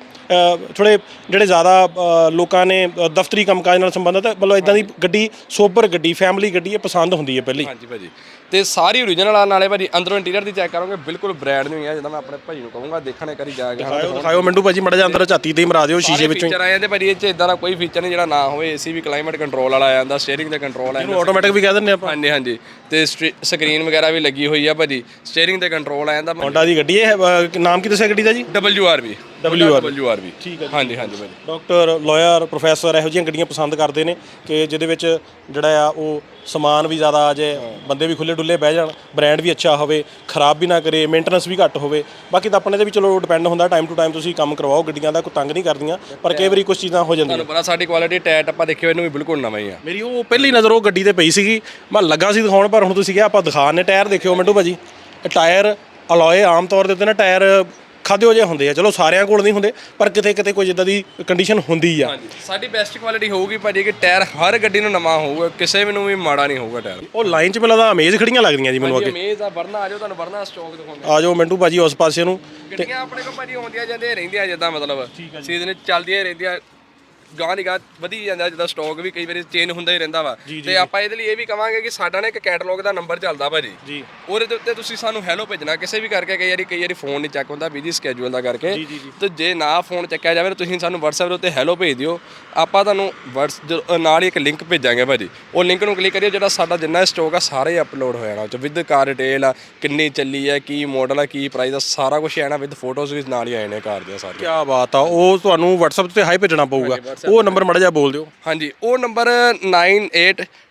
ਥੋੜੇ ਜਿਹੜੇ ਜ਼ਿਆਦਾ ਲੋਕਾਂ ਨੇ ਦਫ਼ਤਰੀ ਕੰਮਕਾਜ ਨਾਲ ਸੰਬੰਧਿਤ ਮਤਲਬ ਇਦਾਂ ਦੀ ਗੱਡੀ ਸੋਬਰ ਗੱਡੀ ਫੈਮਿਲੀ ਗੱਡੀ ਇਹ ਪਸੰਦ ਹੁੰਦੀ ਹੈ ਪਹਿਲੀ। ਹਾਂਜੀ ਭਾਜੀ। ਤੇ ਸਾਰੀ ਓਰੀਜਨਲ ਆ ਨਾਲੇ ਭਾਜੀ ਅੰਦਰੋਂ ਇੰਟੀਰੀਅਰ ਦੀ ਚੈੱਕ ਕਰੋਗੇ ਬਿਲਕੁਲ ਬ੍ਰਾਂਡ ਨਹੀਂ ਹੈ ਜਿੱਦਾਂ ਮੈਂ ਆਪਣੇ ਭਾਈ ਨੂੰ ਕਹੂੰਗਾ ਦੇਖਣੇ ਕਰੀ ਜਾ ਕੇ। ਦਿਖਾਓ ਦਿਖਾਓ ਮਿੰਟੂ ਭਾਜੀ ਮੜਾ ਜਾ ਅੰਦਰ ਝਾਤੀ ਤੇ ਮਰਾ ਦਿਓ ਸ਼ੀਸ਼ੇ ਵਿੱਚੋਂ ਫੀਚਰ ਆ ਜਾਂਦੇ ਭਾਜੀ ਇਹ ਚ ਇਦਾਂ ਦਾ ਕੋਈ ਫੀਚਰ ਨਹੀਂ ਜਿਹੜਾ ਨਾ ਹੋਵੇ ਏਸੀ ਵੀ ਕਲਾਈਮੇਟ ਕੰਟਰੋਲ ਵਾਲਾ ਆ ਜਾਂਦਾ ਸਟੀਅਰਿੰਗ ਦਾ ਕੰਟਰੋਲ ਆ ਜਾਂਦਾ। ਆਟੋਮੈਟਿਕ ਵੀ ਕਹਿ ਦਿੰਦੇ ਆਪਾਂ। ਹਾਂਜੀ ਹਾਂਜੀ। ਤੇ ਸਕਰੀਨ ਵਗੈਰਾ ਵੀ ਲੱਗੀ ਹੋਈ ਆ ਭਾਜੀ ਸਟੀਅਰਿੰਗ ਤੇ ਕੰਟਰੋਲ ਆ ਜਾਂਦਾ। ਹੋਂਡਾ ਦੀ ਗੱਡੀ ਹੈ ਨਾਮ ਕੀ ਦੱਸਿਆ ਗੱਡੀ ਦਾ ਜੀ? WRV WRV ਠੀਕ ਹੈ ਹਾਂਜੀ ਹਾਂਜੀ ਭਾਜੀ। ਡਾਕਟਰ ਲਾਇਰ ਪ੍ਰੋਫੈਸਰ ਇਹੋ ਜਿਹੀਆਂ ਗੱਡੀਆਂ ਪਸੰਦ ਕਰਦੇ ਨੇ ਕਿ ਜਿਹਦੇ ਵਿੱਚ ਜਿਹੜਾ ਆ ਉਹ ਸਮਾਨ ਵੀ ਜ਼ਿਆਦਾ ਆ ਜਾਏ ਬੰਦੇ ਵੀ ਖੁੱਲੇ ਡੁੱਲੇ ਬਹਿ ਜਾਣ ਬ੍ਰਾਂਡ ਵੀ ਅੱਛਾ ਹੋਵੇ ਖਰਾਬ ਵੀ ਨਾ ਕਰੇ ਮੇਨਟੇਨੈਂਸ ਵੀ ਘੱਟ ਹੋਵੇ। ਬਾਕੀ ਤਾਂ ਆਪਣੇ ਤੇ ਵੀ ਚਲੋ ਡਿਪੈਂਡ ਹੁੰਦਾ ਟਾਈਮ ਟੂ ਟਾਈਮ ਤੁਸੀਂ ਕੰਮ ਕਰਵਾਓ ਗੱਡੀਆਂ ਦਾ ਕੋਈ ਤੰਗ ਨਹੀਂ ਕਰਦੀਆਂ ਪਰ ਕਈ ਵਾਰੀ ਕੁਝ ਚੀਜ਼ਾਂ ਹੋ ਜਾਂਦੀਆਂ। ਤੁਹਾਨੂੰ ਪਤਾ ਸਾਡੀ ਕੁਆਲਿਟੀ ਟੈਟ ਆਪਾਂ ਦੇਖਿਓ ਇਹਨੂੰ ਵੀ ਬਿਲਕੁਲ ਨਵਾਂ ਹੀ ਆ। ਮੇਰੀ ਉਹ ਪਹਿਲੀ ਨਜ਼ਰ ਉਹ ਗੱਡੀ ਤੇ ਪਈ ਸੀਗੀ ਮੈਂ ਲੱਗਾ ਸੀ ਦਿਖਾਉਣ ਪਰ ਹੁਣ ਤੁਸੀਂ ਕਿਹਾ ਆਪਾਂ ਦਿਖਾਣੇ ਟਾਇਰ ਦੇਖਿਓ ਮਿੰਟੂ ਭਾਜੀ। ਇਹ ਟਾਇਰ ਅਲੋਏ ਆਮ ਤੌਰ ਦੇ ਉੱਤੇ ਨਾ ਟਾਇਰ ਖਾਦੇ ਜਿਹੇ ਹੁੰਦੇ ਆ। ਚਲੋ ਸਾਰਿਆਂ ਕੋਲ ਨਹੀਂ ਹੁੰਦੇ ਪਰ ਕਿਤੇ ਕਿਤੇ ਕੋਈ ਜਿੱਦਾਂ ਦੀ ਕੰਡੀਸ਼ਨ ਹੁੰਦੀ ਆ। ਸਾਡੀ ਬੈਸਟ ਕੁਆਲਿਟੀ ਹੋਊਗੀ ਭਾਜੀ ਕਿ ਟਾਇਰ ਹਰ ਗੱਡੀ ਨੂੰ ਨਵਾਂ ਹੋਊਗਾ ਕਿਸੇ ਵੀ ਨੂੰ ਵੀ ਮਾੜਾ ਨਹੀਂ ਹੋਊਗਾ ਟਾਇਰ। ਉਹ ਲਾਈਨ 'ਚ ਤਾਂ ਅਮੇਜ਼ ਖੜੀਆਂ ਲੱਗਦੀਆਂ ਜੀ ਮੈਨੂੰ ਜੀ ਅੱਗੇ। ਅਮੇਜ਼ ਆ ਵਰਨਾ ਆ ਜਾਓ ਤੁਹਾਨੂੰ ਵਰਨਾ ਸਟਾਕ ਦਿਖਾਉਂਦੇ ਆ। ਜਾਓ ਮਿੰਟੂ ਭਾਜੀ ਉਸ ਪਾਸੇ ਨੂੰ। ਗੱਡੀਆਂ ਆਪਣੇ ਕੋਲ ਭਾਜੀ ਆਉਂਦੀਆਂ ਜਾਂਦੀਆਂ ਰਹਿੰਦੀਆਂ ਜਿੱਦਾਂ ਮਤਲਬ ਸੀਜ਼ਨ ਚੱਲਦੀਆਂ ਰਹਿੰਦੀਆਂ ਗਾਂ ਦੀ ਗਾਂ ਵਧੀ ਜਾਂਦਾ ਜਿੱਦਾਂ ਸਟਾਕ ਵੀ ਕਈ ਵਾਰੀ ਚੇਂਜ ਹੁੰਦਾ ਹੀ ਰਹਿੰਦਾ ਵਾ। ਤੇ ਆਪਾਂ ਇਹਦੇ ਲਈ ਇਹ ਵੀ ਕਵਾਂਗੇ ਕਿ ਸਾਡਾ ਨਾ ਇੱਕ ਕੈਟਲੌਗ ਦਾ ਨੰਬਰ ਚੱਲਦਾ ਭਾਜੀ ਜੀ। ਉਹਦੇ ਦੇ ਉੱਤੇ ਤੁਸੀਂ ਸਾਨੂੰ ਹੈਲੋ ਭੇਜਣਾ ਕਿਸੇ ਵੀ ਕਰਕੇ ਕਈ ਵਾਰੀ ਕਈ ਵਾਰੀ ਫੋਨ ਨਹੀਂ ਚੱਕ ਹੁੰਦਾ ਬਿਜ਼ੀ ਸਕੇਜੂਲ ਦਾ ਕਰਕੇ। ਤੇ ਜੇ ਨਾ ਫੋਨ ਚੱਕਿਆ ਜਾਵੇ ਤਾਂ ਤੁਸੀਂ ਸਾਨੂੰ WhatsApp ਦੇ ਉੱਤੇ ਹੈਲੋ ਭੇਜ ਦਿਓ। ਆਪਾਂ ਤੁਹਾਨੂੰ WhatsApp ਨਾਲ ਹੀ ਇੱਕ ਲਿੰਕ ਭੇਜਾਂਗੇ ਭਾਜੀ। ਉਹ ਲਿੰਕ ਨੂੰ ਕਲਿੱਕ ਕਰਿਓ ਜਿਹੜਾ ਸਾਡਾ ਜਿੰਨਾ ਸਟਾਕ ਆ ਸਾਰਾ ਹੀ ਅਪਲੋਡ ਹੋ ਜਾਣਾ। ਉਹ ਚ ਵਿਦ ਕਾਰ ਡਿਟੇਲ ਆ ਕਿੰਨੀ ਚੱਲੀ ਆ ਕੀ ਮਾਡਲ ਆ ਕੀ ਪ੍ਰਾਈਸ ਆ ਸਾਰਾ ਕੁਝ ਆਣਾ ਵਿਦ ਫੋਟੋਜ਼ ਵੀ ਨਾਲ ਹੀ ਆਏ ਨੇ ਕਾਰ ਦੀਆਂ ਸਾਰੀਆਂ ਕੀ ਬਾਤ ਆ ਉਹ ਤੁਹਾਨੂੰ WhatsApp ਤੇ ਹਾਈ ਭੇਜਣਾ ਪਊਗਾ। ਉਹ ਨੰਬਰ ਮੜਾ ਜਾ ਬੋਲ ਦਿਓ। ਹਾਂਜੀ ਉਹ ਨੰਬਰ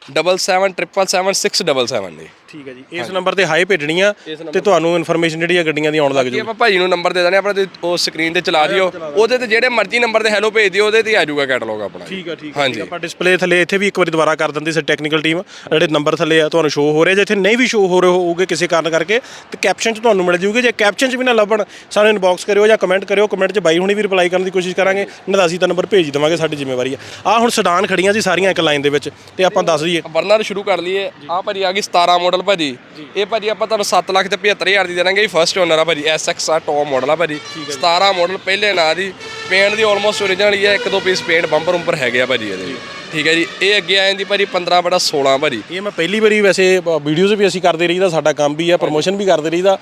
77777677 ਨੇ ਠੀਕ ਹੈ ਜੀ। ਇਸ ਨੰਬਰ ਤੇ ਹਾਈ ਭੇਜਣੀ ਆ ਤੇ ਤੁਹਾਨੂੰ ਇਨਫੋਰਮੇਸ਼ਨ ਜਿਹੜੀ ਆ ਗੱਡੀਆਂ ਦੀ ਆਉਣ ਲੱਗ ਜੂ ਆਪਾਂ ਭਾਈ ਨੂੰ ਨੰਬਰ ਦੇ ਦਾਂਗੇ ਆਪਣਾ ਤੇ ਉਹ ਸਕਰੀਨ ਤੇ ਚਲਾ ਦਿਓ। ਉਹਦੇ ਤੇ ਜਿਹੜੇ ਮਰਜ਼ੀ ਨੰਬਰ ਤੇ ਹੈਲੋ ਭੇਜ ਦਿਓ ਉਹਦੇ ਤੇ ਆ ਜਾਊਗਾ ਕੈਟਲੌਗ ਆਪਣਾ ਠੀਕ ਆ ਠੀਕ ਆ ਹਾਂਜੀ। ਆਪਾਂ ਡਿਸਪਲੇ ਥੱਲੇ ਇੱਥੇ ਵੀ ਇੱਕ ਵਾਰੀ ਦੁਬਾਰਾ ਕਰ ਦਿੰਦੀ ਸੀ ਟੈਕਨੀਕਲ ਟੀਮ ਜਿਹੜੇ ਨੰਬਰ ਥੱਲੇ ਆ ਤੁਹਾਨੂੰ ਸ਼ੋ ਹੋ ਰਹੇ ਜੇ ਇੱਥੇ ਨਹੀਂ ਵੀ ਸ਼ੋ ਹੋ ਰਹੇ ਹੋਊਗੇ ਕਿਸੇ ਕਾਰਨ ਕਰਕੇ ਤੇ ਕੈਪਸ਼ਨ 'ਚ ਤੁਹਾਨੂੰ ਮਿਲ ਜੂਗੇ। ਜੇ ਕੈਪਸ਼ਨ 'ਚ ਵੀ ਨਾ ਲੱਭਣ ਸਾਨੂੰ ਇਨਬਾਕਸ ਕਰਿਓ ਜਾਂ ਕਮੈਂਟ ਕਰਿਓ। ਕਮੈਂਟ 'ਚ ਬਾਈ ਹੁਣੀ ਵੀ ਰਿਪਲਾਈ ਕਰਨ ਦੀ ਕੋਸ਼ਿਸ਼ ਕਰਾਂਗੇ। ਨਦਾਸੀ ਦਾ ਨੰਬਰ ਭੇਜ ਦੇਵਾਂਗੇ ਸਾਡੀ ਜ਼ਿੰਮੇਵਾਰੀ ਆ। ਆ ਹੁਣ ਸਡਾਨ ਖੜੀਆਂ ਜੀ ਸਾਰੀਆਂ ਇੱਕ ਲਾਈਨ ਦੇ ਵਿੱਚ ਤੇ ਆਪਾਂ ਦੱਸ ਦਈਏ ਵਰਨਾ ਸ਼ੁਰੂ ਕਰ ਲਈਏ। ਆ ਭਾਜੀ ਆ ਗਈ 17 ਮਾਡਲ ਭਾਜੀ। ਇਹ ਭਾਜੀ ਆਪਾਂ ਤੁਹਾਨੂੰ 7 ਲੱਖ ਤੇ 75000 ਦੀ ਦੇਣਾਗੇ ਇਹ ਫਰਸਟ ਓਨਰ ਆ ਭਾਜੀ। SX ਆ ਟੌਪ ਮਾਡਲ ਆ ਭਾਜੀ। 17 ਮਾਡਲ ਪਹਿਲੇ ਨਾਂ ਦੀ। ਪੇਂਟ ਦੀ ਆਲਮੋਸਟ ਓਰੀਜਨਲ ਹੀ ਹੈ। ਇੱਕ ਦੋ ਪੀਸ ਪੇਂਟ ਬੰਪਰ ਉੱਪਰ ਹੈਗੇ ਆ ਭਾਜੀ ਇਹਦੇ। ਠੀਕ ਹੈ ਜੀ। ਇਹ ਅੱਗੇ ਆ ਜਾਂਦੀ ਭਾਜੀ 15 ਬੜਾ 16 ਭਾਜੀ। ਇਹ ਮੈਂ ਪਹਿਲੀ ਵਾਰੀ ਵੈਸੇ ਵੀਡੀਓਜ਼ ਵੀ ਅਸੀਂ ਕਰਦੇ ਰਹੀਦਾ ਸਾਡਾ ਕੰਮ ਵੀ ਆ ਪ੍ਰੋਮੋਸ਼ਨ ਵੀ ਕਰਦੇ ਰਹੀਦਾ।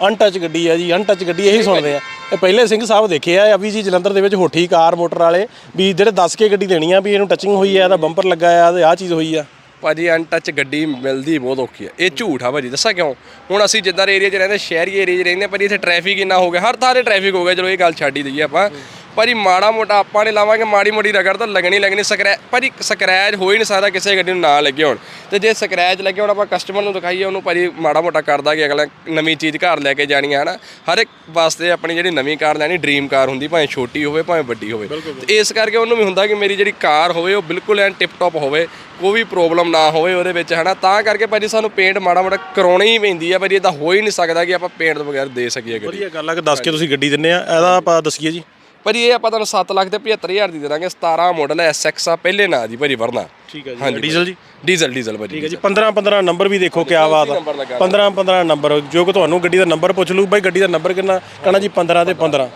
ਅਨਟੱਚ ਗੱਡੀ ਆ ਜੀ ਅਨਟੱਚ ਗੱਡੀ ਇਹੀ ਸੁਣਦੇ ਆ। ਇਹ ਪਹਿਲੇ ਸਿੰਘ ਸਾਹਿਬ ਦੇਖੇ ਆ ਅਭੀ ਜੀ ਜਲੰਧਰ ਦੇ ਵਿੱਚ ਹੋਠੀ ਕਾਰ ਮੋਟਰ ਵਾਲੇ ਵੀ ਜਿਹੜੇ ਦੱਸ ਕੇ ਗੱਡੀ ਦੇਣੀ ਆ ਵੀ ਇਹਨੂੰ ਟੱਚਿੰਗ ਹੋਈ ਆ ਇਹਦਾ ਬੰਪਰ ਲੱਗਾ ਆ ਤੇ ਆਹ ਚੀਜ਼ ਹੋਈ ਆ। ਭਾਜੀ ਅਨਟੱਚ ਗੱਡੀ ਮਿਲਦੀ ਬਹੁਤ ਔਖੀ ਆ। ਇਹ ਝੂਠ ਆ ਭਾਜੀ ਦੱਸਾਂ ਕਿਉਂ? ਹੁਣ ਅਸੀਂ ਜਿੱਦਾਂ ਏਰੀਆ 'ਚ ਰਹਿੰਦੇ ਸ਼ਹਿਰੀ ਏਰੀਆ 'ਚ ਰਹਿੰਦੇ ਭਾਜੀ ਇੱਥੇ ਟ੍ਰੈਫਿਕ ਇੰਨਾ ਹੋ ਗਿਆ ਹਰ ਥਾਂ ਤੇ ਟ੍ਰੈਫਿਕ ਹੋ ਗਿਆ ਚਲੋ ਇਹ ਗੱਲ ਛੱਡ ਹੀ ਦਈਏ ਆਪਾਂ। ਭਾਜੀ ਮਾੜਾ ਮੋਟਾ ਆਪਾਂ ਨੇ ਲਾਵਾਂਗੇ ਮਾੜੀ ਮੋਟੀ ਰਗੜ ਤਾਂ ਲੱਗਣੀ ਲੱਗਣੀ ਸਕਰੈ ਭਾਜੀ ਸਕਰੈਚ ਹੋ ਹੀ ਨਹੀਂ ਸਕਦਾ ਕਿਸੇ ਗੱਡੀ ਨੂੰ ਨਾ ਲੱਗੇ ਹੋਣ। ਤੇ ਜੇ ਸਕਰੈਚ ਲੱਗੇ ਹੋਣ ਆਪਾਂ ਕਸਟਮਰ ਨੂੰ ਦਿਖਾਈਏ ਉਹਨੂੰ ਭਾਜੀ ਮਾੜਾ ਮੋਟਾ ਕਰਦਾ ਕਿ ਅਗਲਾ ਨਵੀਂ ਚੀਜ਼ ਘਰ ਲੈ ਕੇ ਜਾਣੀ ਹੈ ਨਾ ਹਰ ਇੱਕ ਵਾਸਤੇ ਆਪਣੀ ਜਿਹੜੀ ਨਵੀਂ ਕਾਰ ਲੈਣੀ ਡ੍ਰੀਮ ਕਾਰ ਹੁੰਦੀ ਭਾਵੇਂ ਛੋਟੀ ਹੋਵੇ ਭਾਵੇਂ ਵੱਡੀ ਹੋਵੇ। ਤੇ ਇਸ ਕਰਕੇ ਉਹਨੂੰ ਵੀ ਹੁੰਦਾ ਕਿ ਮੇਰੀ ਜਿਹੜੀ ਕਾਰ ਹੋਵੇ ਉਹ ਬਿਲਕੁਲ ਐਨ ਟਿਪ ਟੌਪ ਹੋਵੇ ਕੋਈ ਵੀ ਪ੍ਰੋਬਲਮ ਨਾ ਹੋਵੇ ਉਹਦੇ ਵਿੱਚ ਹਨਾ? ਤਾਂ ਕਰਕੇ ਭਾਜੀ ਸਾਨੂੰ ਪੇਂਟ ਮਾੜਾ ਮੋਟਾ ਕਰਾਉਣੀ ਹੀ ਪੈਂਦੀ ਆ ਭਾਜੀ ਇਹ ਤਾਂ ਹੋ ਹੀ ਨਹੀਂ ਸਕਦਾ ਕਿ ਆਪਾਂ ਪੇਂਟ ਤੋਂ ਬਗੈਰ ਦੇ ਸਕੀਏ ਗੱਡੀ। ਵਧੀਆ ਗੱਲ ਆ ਕਿ ਦੱਸ ਕੇ ਤੁਸੀਂ ਗੱਡੀ ਦਿੰਨੇ ਆ ਇਹਦਾ ਆਪਾਂ ਦੱਸੀਏ ਜੀ। ਭਾਜੀ ਇਹ ਆਪਾਂ ਤੁਹਾਨੂੰ 7 ਲੱਖ ਤੇ 75000 ਦੀ ਦੇ ਦਾਂਗੇ 17 ਮਾਡਲ ਹੈ SX ਆ ਪਹਿਲੇ ਨਾਂ ਦੀ ਭਾਜੀ ਵਰਨਾ। ਠੀਕ ਹੈ ਹਾਂਜੀ ਡੀਜ਼ਲ ਜੀ? ਡੀਜ਼ਲ ਡੀਜ਼ਲ ਭਾਜੀ ਠੀਕ ਹੈ ਜੀ। 15 15 ਨੰਬਰ ਵੀ ਦੇਖੋ ਕਿਆ ਬਾਤ ਆ। ਨੰਬਰ ਲੱਗਾ 15 15 ਨੰਬਰ। ਜੋ ਕਿ ਤੁਹਾਨੂੰ ਗੱਡੀ ਦਾ ਨੰਬਰ ਪੁੱਛ ਲੂ ਬਾਈ ਗੱਡੀ ਦਾ ਨੰਬਰ ਕਿੰਨਾ? ਕਹਣਾ ਜੀ 15 ਤੇ 15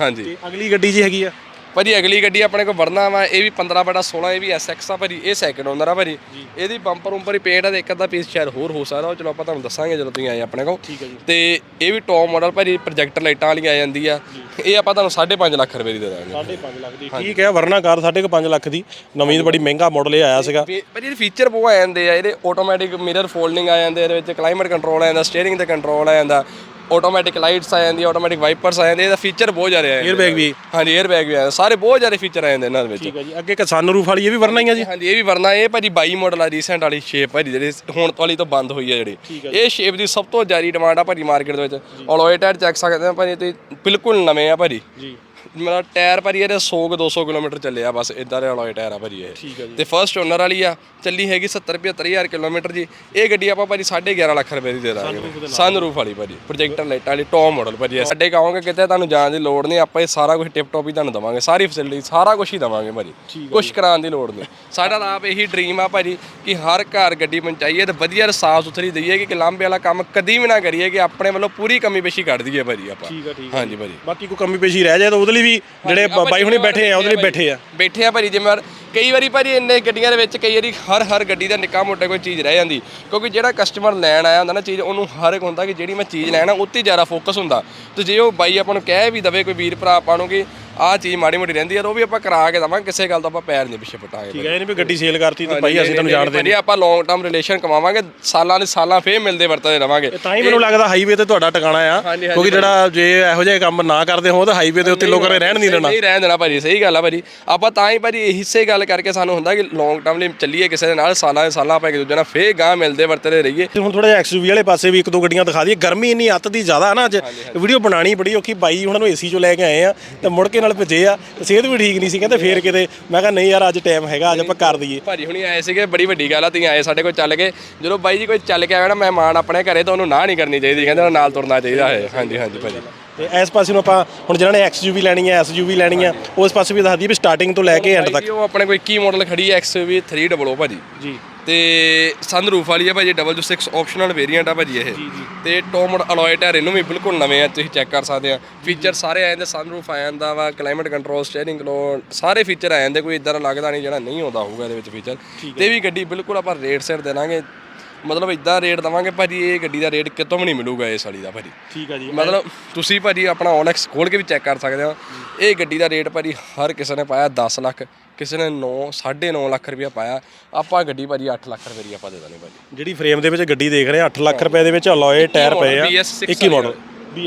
ਹਾਂਜੀ। ਤੇ ਅਗਲੀ ਗੱਡੀ ਜੀ ਹੈਗੀ ਆ। ਭਾਜੀ ਅਗਲੀ ਗੱਡੀ ਆਪਣੇ ਕੋਲ ਵਰਨਾ ਵਾ ਇਹ ਵੀ 15 ਬਟਾ 16 ਇਹ ਵੀ SX ਆ ਭਾਜੀ ਇਹ ਸੈਕਿੰਡ ਓਨਰ ਆ ਭਾਜੀ। ਇਹਦੀ ਬੰਪਰ ਉੱਪਰ ਹੀ ਪੇਂਟ ਆ ਤੇ ਇੱਕ ਅੱਧਾ ਪੀਸ ਸ਼ਾਇਦ ਹੋਰ ਹੋ ਸਕਦਾ ਉਹ ਚਲੋ ਆਪਾਂ ਤੁਹਾਨੂੰ ਦੱਸਾਂਗੇ ਜਦੋਂ ਤੁਸੀਂ ਆਏ ਆਪਣੇ ਕੋਲ। ਠੀਕ ਹੈ ਜੀ। ਤੇ ਇਹ ਵੀ ਟੌਪ ਮਾਡਲ ਭਾਜੀ ਪ੍ਰੋਜੈਕਟਰ ਲਾਈਟਾਂ ਵਾਲੀ ਆ ਜਾਂਦੀ ਆ। ਇਹ ਆਪਾਂ ਤੁਹਾਨੂੰ 5.5 ਲੱਖ ਰੁਪਏ ਦੀ ਦੇ ਦਾਂਗੇ। 5.5 ਲੱਖ ਦੀ। ਠੀਕ ਹੈ ਵਰਨਾ ਕਾਰ 5.5 ਲੱਖ ਦੀ। ਨਵੀਂ ਤੇ ਬੜੀ ਮਹਿੰਗਾ ਮਾਡਲ ਇਹ ਆਇਆ ਸੀਗਾ। ਭਾਜੀ ਇਹਦੇ ਫੀਚਰ ਬਹੁਤ ਆ ਜਾਂਦੇ ਆ ਇਹਦੇ ਆਟੋਮੈਟਿਕ ਮਿਰਰ ਫੋਲਡਿੰਗ ਆ ਜਾਂਦੇ ਇਹਦੇ ਵਿੱਚ ਕਲਾਈਮੇਟ ਕੰਟਰੋਲ ਆ ਜਾਂਦਾ ਸਟੀਅਰਿੰਗ ਤੇ ਕੰਟਰੋਲ ਆ ਜਾਂਦਾ। ਆਟੋਮੈਟਿਕ ਲਾਈਟਸ ਆ ਜਾਂਦੀ ਆਟੋਮੈਟਿਕ ਵਾਈਪਰਸ ਆ ਜਾਂਦੇ ਇਹਦਾ ਫੀਚਰ ਬਹੁਤ ਜ਼ਿਆਦਾ ਅਰ ਬੈਗ ਵੀ? ਹਾਂਜੀ 에ਅਰ ਬੈਗ ਵੀ ਆ ਸਾਰੇ ਬਹੁਤ ਜ਼ਿਆਦਾ ਫੀਚਰ ਆ ਜਾਂਦੇ ਇਹਨਾਂ ਦੇ ਵਿੱਚ। ਠੀਕ ਹੈ ਜੀ। ਅੱਗੇ ਕਿ ਰੂਫ ਵਾਲੀ ਇਹ ਵੀ ਵਰਨਾ ਹੀ ਆ ਜੀ? ਹਾਂਜੀ ਇਹ ਵੀ ਵਰਨਾ। ਇਹ ਭਾਜੀ 22 ਮਾਡਲ ਆ ਰੀਸੈਂਟ ਵਾਲੀ ਸ਼ੇਪ ਭਾਜੀ ਜਿਹੜੀ ਹੁਣ ਵਾਲੀ ਤੋਂ ਬੰਦ ਹੋਈ ਆ ਜਿਹੜੀ। ਇਹ ਸ਼ੇਪ ਦੀ ਸਭ ਤੋਂ ਜ਼ਿਆਦਾ ਡਿਮਾਂਡ ਆ ਭਾਜੀ ਮਾਰਕੀਟ ਦੇ ਵਿੱਚ। ਅਲੋਏ ਟਾਇਰ ਚੈੱਕ ਸਕਦੇ ਆ ਭਾਜੀ ਤੁਸੀਂ ਬਿਲਕੁਲ ਨਵੇਂ ਆ ਭਾਜੀ। ਜੀ। ਮੇਰਾ ਟਾਇਰ ਭਾਜੀ ਇਹਦੇ 100 ਕੁ 200 ਕਿਲੋਮੀਟਰ ਚੱਲਿਆ ਬਸ ਇਦਾਂ ਦੇ ਅਲੋਏ ਟਾਇਰ ਆ ਭਾਜੀ ਇਹ। ਠੀਕ ਹੈ ਜੀ। ਤੇ ਫਰਸਟ ਓਨਰ ਵਾਲੀ ਆ ਚੱਲੀ ਹੈਗੀ 70 75000 ਕਿਲੋਮੀਟਰ ਜੀ। ਇਹ ਗੱਡੀ ਆਪਾਂ ਭਾਜੀ 11.5 ਲੱਖ ਰੁਪਏ ਦੀ ਦੇ ਦਾਂਗੇ। ਸਨ ਰੂਫ ਵਾਲੀ ਭਾਜੀ ਪ੍ਰੋਜੈਕਟਰ ਲਾਈਟ ਵਾਲੀ ਟੌਪ ਮਾਡਲ ਭਾਜੀ ਇਹ। ਸਾਡੇ ਕਹੋਗੇ ਕਿਤੇ ਤੁਹਾਨੂੰ ਜਾਣ ਦੀ ਲੋੜ ਨਹੀਂ ਆਪਾਂ ਇਹ ਸਾਰਾ ਕੁਝ ਟਿਪ ਟੌਪ ਹੀ ਤੁਹਾਨੂੰ ਦਵਾਂਗੇ ਸਾਰੀ ਫੈਸਿਲਿਟੀ ਸਾਰਾ ਕੁਝ ਹੀ ਦਵਾਂਗੇ ਭਾਜੀ। ਕੁਝ ਕਰਾਉਣ ਦੀ ਲੋੜ ਨਹੀਂ। ਸਾਡਾ ਤਾਂ ਆਪ ਇਹੀ ਡ੍ਰੀਮ ਆ ਭਾਜੀ ਕਿ ਹਰ ਘਰ ਗੱਡੀ ਪਹੁੰਚਾਈਏ ਤੇ ਵਧੀਆ ਸਾਫ਼ ਸੁਥਰੀ ਦਈਏ ਕਿ ਲਾਂਬੇ ਵਾਲਾ ਕੰਮ ਕਦੀ ਵੀ ਨਾ ਕਰੀਏ ਕਿ ਆਪਣੇ ਵੱਲੋਂ ਪੂਰੀ ਕਮੀ ਪੇਸ਼ੀ ਕੱਢ ਦਈਏ ਭਾਜੀ ਆਪਾਂ। ਠੀਕ ਹੈ ਠੀਕ ਹਾਂਜੀ ਭਾਜੀ। ਬਾਕੀ ਕੋਈ ਕਮੀ ਪੇਸ਼ੀ ਰਹਿ ਜਾਏ ਤਾਂ ਉਹਦੇ ਲਈ ਵੀ ਜਿਹੜੇ ਬਾਈ ਹੁਣੀ ਬੈਠੇ ਆ ਉਹਦੇ ਲਈ ਬੈਠੇ ਆ। ਬੈਠੇ ਆ ਭਾਜੀ ਜਿਵੇਂ ਕਈ ਵਾਰੀ ਭਾਜੀ ਇੰਨੇ ਗੱਡੀਆਂ ਦੇ ਵਿੱਚ ਕਈ ਵਾਰੀ ਹਰ ਹਰ ਗੱਡੀ ਦਾ ਨਿੱਕਾ ਮੋਟਾ ਕੋਈ ਚੀਜ਼ ਰਹਿ ਜਾਂਦੀ। ਕਿਉਂਕਿ ਜਿਹੜਾ ਕਸਟਮਰ ਲੈਣ ਆਇਆ ਹੁੰਦਾ ਨਾ ਚੀਜ਼ ਉਹਨੂੰ ਹਰ ਇੱਕ ਹੁੰਦਾ ਕਿ ਜਿਹੜੀ ਮੈਂ ਚੀਜ਼ ਲੈਣਾ ਉੱਤੇ ਜ਼ਿਆਦਾ ਫੋਕਸ ਹੁੰਦਾ। ਤੇ ਜੇ ਉਹ ਬਾਈ ਆਪਾਂ ਨੂੰ ਕਹਿ ਵੀ ਦਵੇ ਕੋਈ ਵੀਰ ਭਰਾ ਆਪਾਂ ਨੂੰ ਕਿ ਆਹ ਚੀਜ਼ ਮਾੜੀ ਮੋਟੀ ਰਹਿੰਦੀ ਆ ਤਾਂ ਉਹ ਵੀ ਆਪਾਂ ਕਰਾ ਕੇ ਦਵਾਂਗੇ ਕਿਸੇ ਗੱਲ ਤੋਂ ਆਪਾਂ ਪੈਰ ਨਹੀਂ ਪਿੱਛੇ ਪਟਾਂਗੇ ਠੀਕ ਹੈ ਇਹ ਨਹੀਂ ਵੀ ਗੱਡੀ ਸੇਲ ਕਰਤੀ ਤੇ ਭਾਈ ਅਸੀਂ ਤੁਹਾਨੂੰ ਜਾਣਦੇ ਭਾਜੀ ਆਪਾਂ ਲੌਂਗ ਟਰਮ ਰਿਲੇਸ਼ਨ ਕਮਾਵਾਂਗੇ ਸਾਲਾਂ ਦੇ ਸਾਲਾਂ ਫੇਰ ਮਿਲਦੇ ਵਰਤਦੇ ਰਵਾਂਗੇ। ਤਾਂ ਹੀ ਮੈਨੂੰ ਲੱਗਦਾ ਹਾਈਵੇ ਤੇ ਤੁਹਾਡਾ ਟਿਕਾਣਾ ਆ ਕਿਉਂਕਿ ਜਿਹੜਾ ਜੇ ਇਹੋ ਜਿਹੇ ਕੰਮ ਨਾ ਕਰਦੇ ਹੋ ਤਾਂ ਹਾਈਵੇ ਦੇ ਉੱਤੇ ਲੋਕਾਂ ਨੇ ਰਹਿਣ ਨਹੀਂ ਦੇਣਾ। ਨਹੀਂ ਰਹਿਣ ਦੇਣਾ ਭਾਜੀ ਸਹੀ ਗੱਲ ਆ ਭਾਜੀ। ਆਪਾਂ ਤਾਂ ਹੀ ਭਾਜੀ ਇਸੇ ਗੱਲ ਕਰਕੇ ਸਾਨੂੰ ਹੁੰਦਾ ਕਿ ਲੌਂਗ ਟਰਮ ਲਈ ਚੱਲੀਏ ਕਿਸੇ ਦੇ ਨਾਲ ਸਾਲਾਂ ਦੇ ਸਾਲਾਂ ਆਪਾਂ ਇੱਕ ਦੂਜੇ ਨਾਲ ਫੇਰ ਗਾਂ ਮਿਲਦੇ ਵਰਤਦੇ ਰਹੀਏ। ਤੇ ਹੁਣ ਥੋੜਾ ਜਿਹਾ ਐਕਸਯੂਵੀ ਵਾਲੇ ਪਾਸੇ ਵੀ ਇੱਕ ਦੋ ਗੱਡੀਆਂ ਦਿਖਾ ਦਈਏ। ਗਰਮੀ ਇੰਨੀ ਅੱਤ ਦੀ ਜ਼ਿਆਦਾ ਹੈ ਨਾ ਅੱਜ ਵੀਡੀਓ ਬਣਾਣੀ ਬੜੀ ਔਖੀ। ਬਾਈ ਉਹਨਾਂ ਨੂੰ ਏਸੀ ਚੋਂ ਲੈ ਕੇ ਆਏ ਆ ਤੇ ਮੁੜ ਕੇ ਨਾਲ ਭੇਜੇ ਆ ਤੇ ਸਿਹਤ ਵੀ ਠੀਕ ਨਹੀਂ ਸੀ ਕਹਿੰਦੇ ਫੇਰ ਕਿਤੇ। ਮੈਂ ਕਿਹਾ ਨਹੀਂ ਯਾਰ ਅੱਜ ਟਾਈਮ ਹੈਗਾ ਅੱਜ ਆਪਾਂ ਕਰ ਦਈਏ। ਭਾਜੀ ਹੁਣੀ ਆਏ ਸੀਗੇ ਬੜੀ ਵੱਡੀ ਗੱਲ ਆ ਤੁਸੀਂ ਆਏ ਸਾਡੇ ਕੋਲ ਚੱਲ ਕੇ। ਜਦੋਂ ਬਾਈ ਜੀ ਕੋਈ ਚੱਲ ਕੇ ਆਇਆ ਨਾ ਮਹਿਮਾਨ ਆਪਣੇ ਘਰੇ ਤਾਂ ਉਹਨੂੰ ਨਾ ਨਹੀਂ ਕਰਨੀ ਚਾਹੀਦੀ ਕਹਿੰਦੇ ਨਾਲ ਤੁਰਨਾ ਚਾਹੀਦਾ ਹੈ। ਹਾਂਜੀ ਹਾਂਜੀ ਭਾਜੀ। ਤੇ ਇਸ ਪਾਸੇ ਨੂੰ ਆਪਾਂ ਹੁਣ ਜਿਹਨਾਂ ਨੇ ਐਕਸਯੂਵੀ ਲੈਣੀ ਹੈ ਐਸਯੂਵੀ ਲੈਣੀ ਹੈ ਉਸ ਪਾਸੇ ਵੀ ਦੱਸ ਦਈਏ ਵੀ ਸਟਾਰਟਿੰਗ ਤੋਂ ਲੈ ਕੇ ਐਂਡ ਤੱਕ। ਉਹ ਆਪਣੇ ਕੋਈ 21 ਮਾਡਲ ਖੜੀ ਹੈ XUV 300 ਭਾਜੀ। ਜੀ। ਤੇ ਸਨ ਰੂਫ ਵਾਲੀ ਹੈ ਭਾਜੀ ਡਬਲ 6 ਆਪਸ਼ਨਲ ਵੇਰੀਐਂਟ ਆ ਭਾਜੀ ਇਹ। ਤੇ ਟੋਮਡ ਅਲੋਏ ਟਾਇਰ ਇਹਨੂੰ ਵੀ ਬਿਲਕੁਲ ਨਵੇਂ ਆ ਤੁਸੀਂ ਚੈੱਕ ਕਰ ਸਕਦੇ ਆ। ਫੀਚਰ ਸਾਰੇ ਆ ਜਾਂਦੇ ਸਨ ਰੂਫ ਆ ਜਾਂਦਾ ਵਾ ਕਲਾਈਮੇਟ ਕੰਟਰੋਲ ਸਟੀਅਰਿੰਗ ਕਲੋ ਸਾਰੇ ਫੀਚਰ ਆ ਜਾਂਦੇ ਕੋਈ ਇਦਾਂ ਦਾ ਲੱਗਦਾ ਨਹੀਂ ਜਿਹੜਾ ਨਹੀਂ ਆਉਂਦਾ ਹੋਊਗਾ ਇਹਦੇ ਵਿੱਚ ਫੀਚਰ ਤੇ ਵੀ ਗੱਡੀ ਬਿਲਕੁਲ ਆਪਾਂ ਰੇਟ ਸਿਰ ਦੇਵਾਂਗੇ ਮਤਲਬ ਇਦਾਂ ਰੇਟ ਦਵਾਂਗੇ ਭਾਜੀ ਇਹ ਗੱਡੀ ਦਾ ਰੇਟ ਕਿਤੋਂ ਵੀ ਨਹੀਂ ਮਿਲੂਗਾ ਇਸ ਵਾਲੀ ਦਾ ਭਾਜੀ। ਠੀਕ ਆ ਜੀ। ਮਤਲਬ ਤੁਸੀਂ ਭਾਜੀ ਆਪਣਾ ਓਨੈਕਸ ਖੋਲ ਕੇ ਵੀ ਚੈੱਕ ਕਰ ਸਕਦੇ ਹੋ। ਇਹ ਗੱਡੀ ਦਾ ਰੇਟ ਭਾਜੀ ਹਰ ਕਿਸੇ ਨੇ ਪਾਇਆ 10 ਲੱਖ। ਕਿਸੇ ਨੇ 9 9.5 ਲੱਖ ਰੁਪਇਆ ਪਾਇਆ ਆਪਾਂ ਗੱਡੀ ਭਾਜੀ 8 ਲੱਖ ਰੁਪਏ ਦੀ ਆਪਾਂ ਦੇ ਦਾਂਗੇ ਭਾਜੀ। ਜਿਹੜੀ ਫਰੇਮ ਦੇ ਵਿੱਚ ਗੱਡੀ ਦੇਖ ਰਹੇ ਆ 8 ਲੱਖ ਰੁਪਏ ਦੇ ਵਿੱਚ ਅਲੋਏ ਟਾਇਰ ਪਏ ਆ BS6 21 ਮਾਡਲ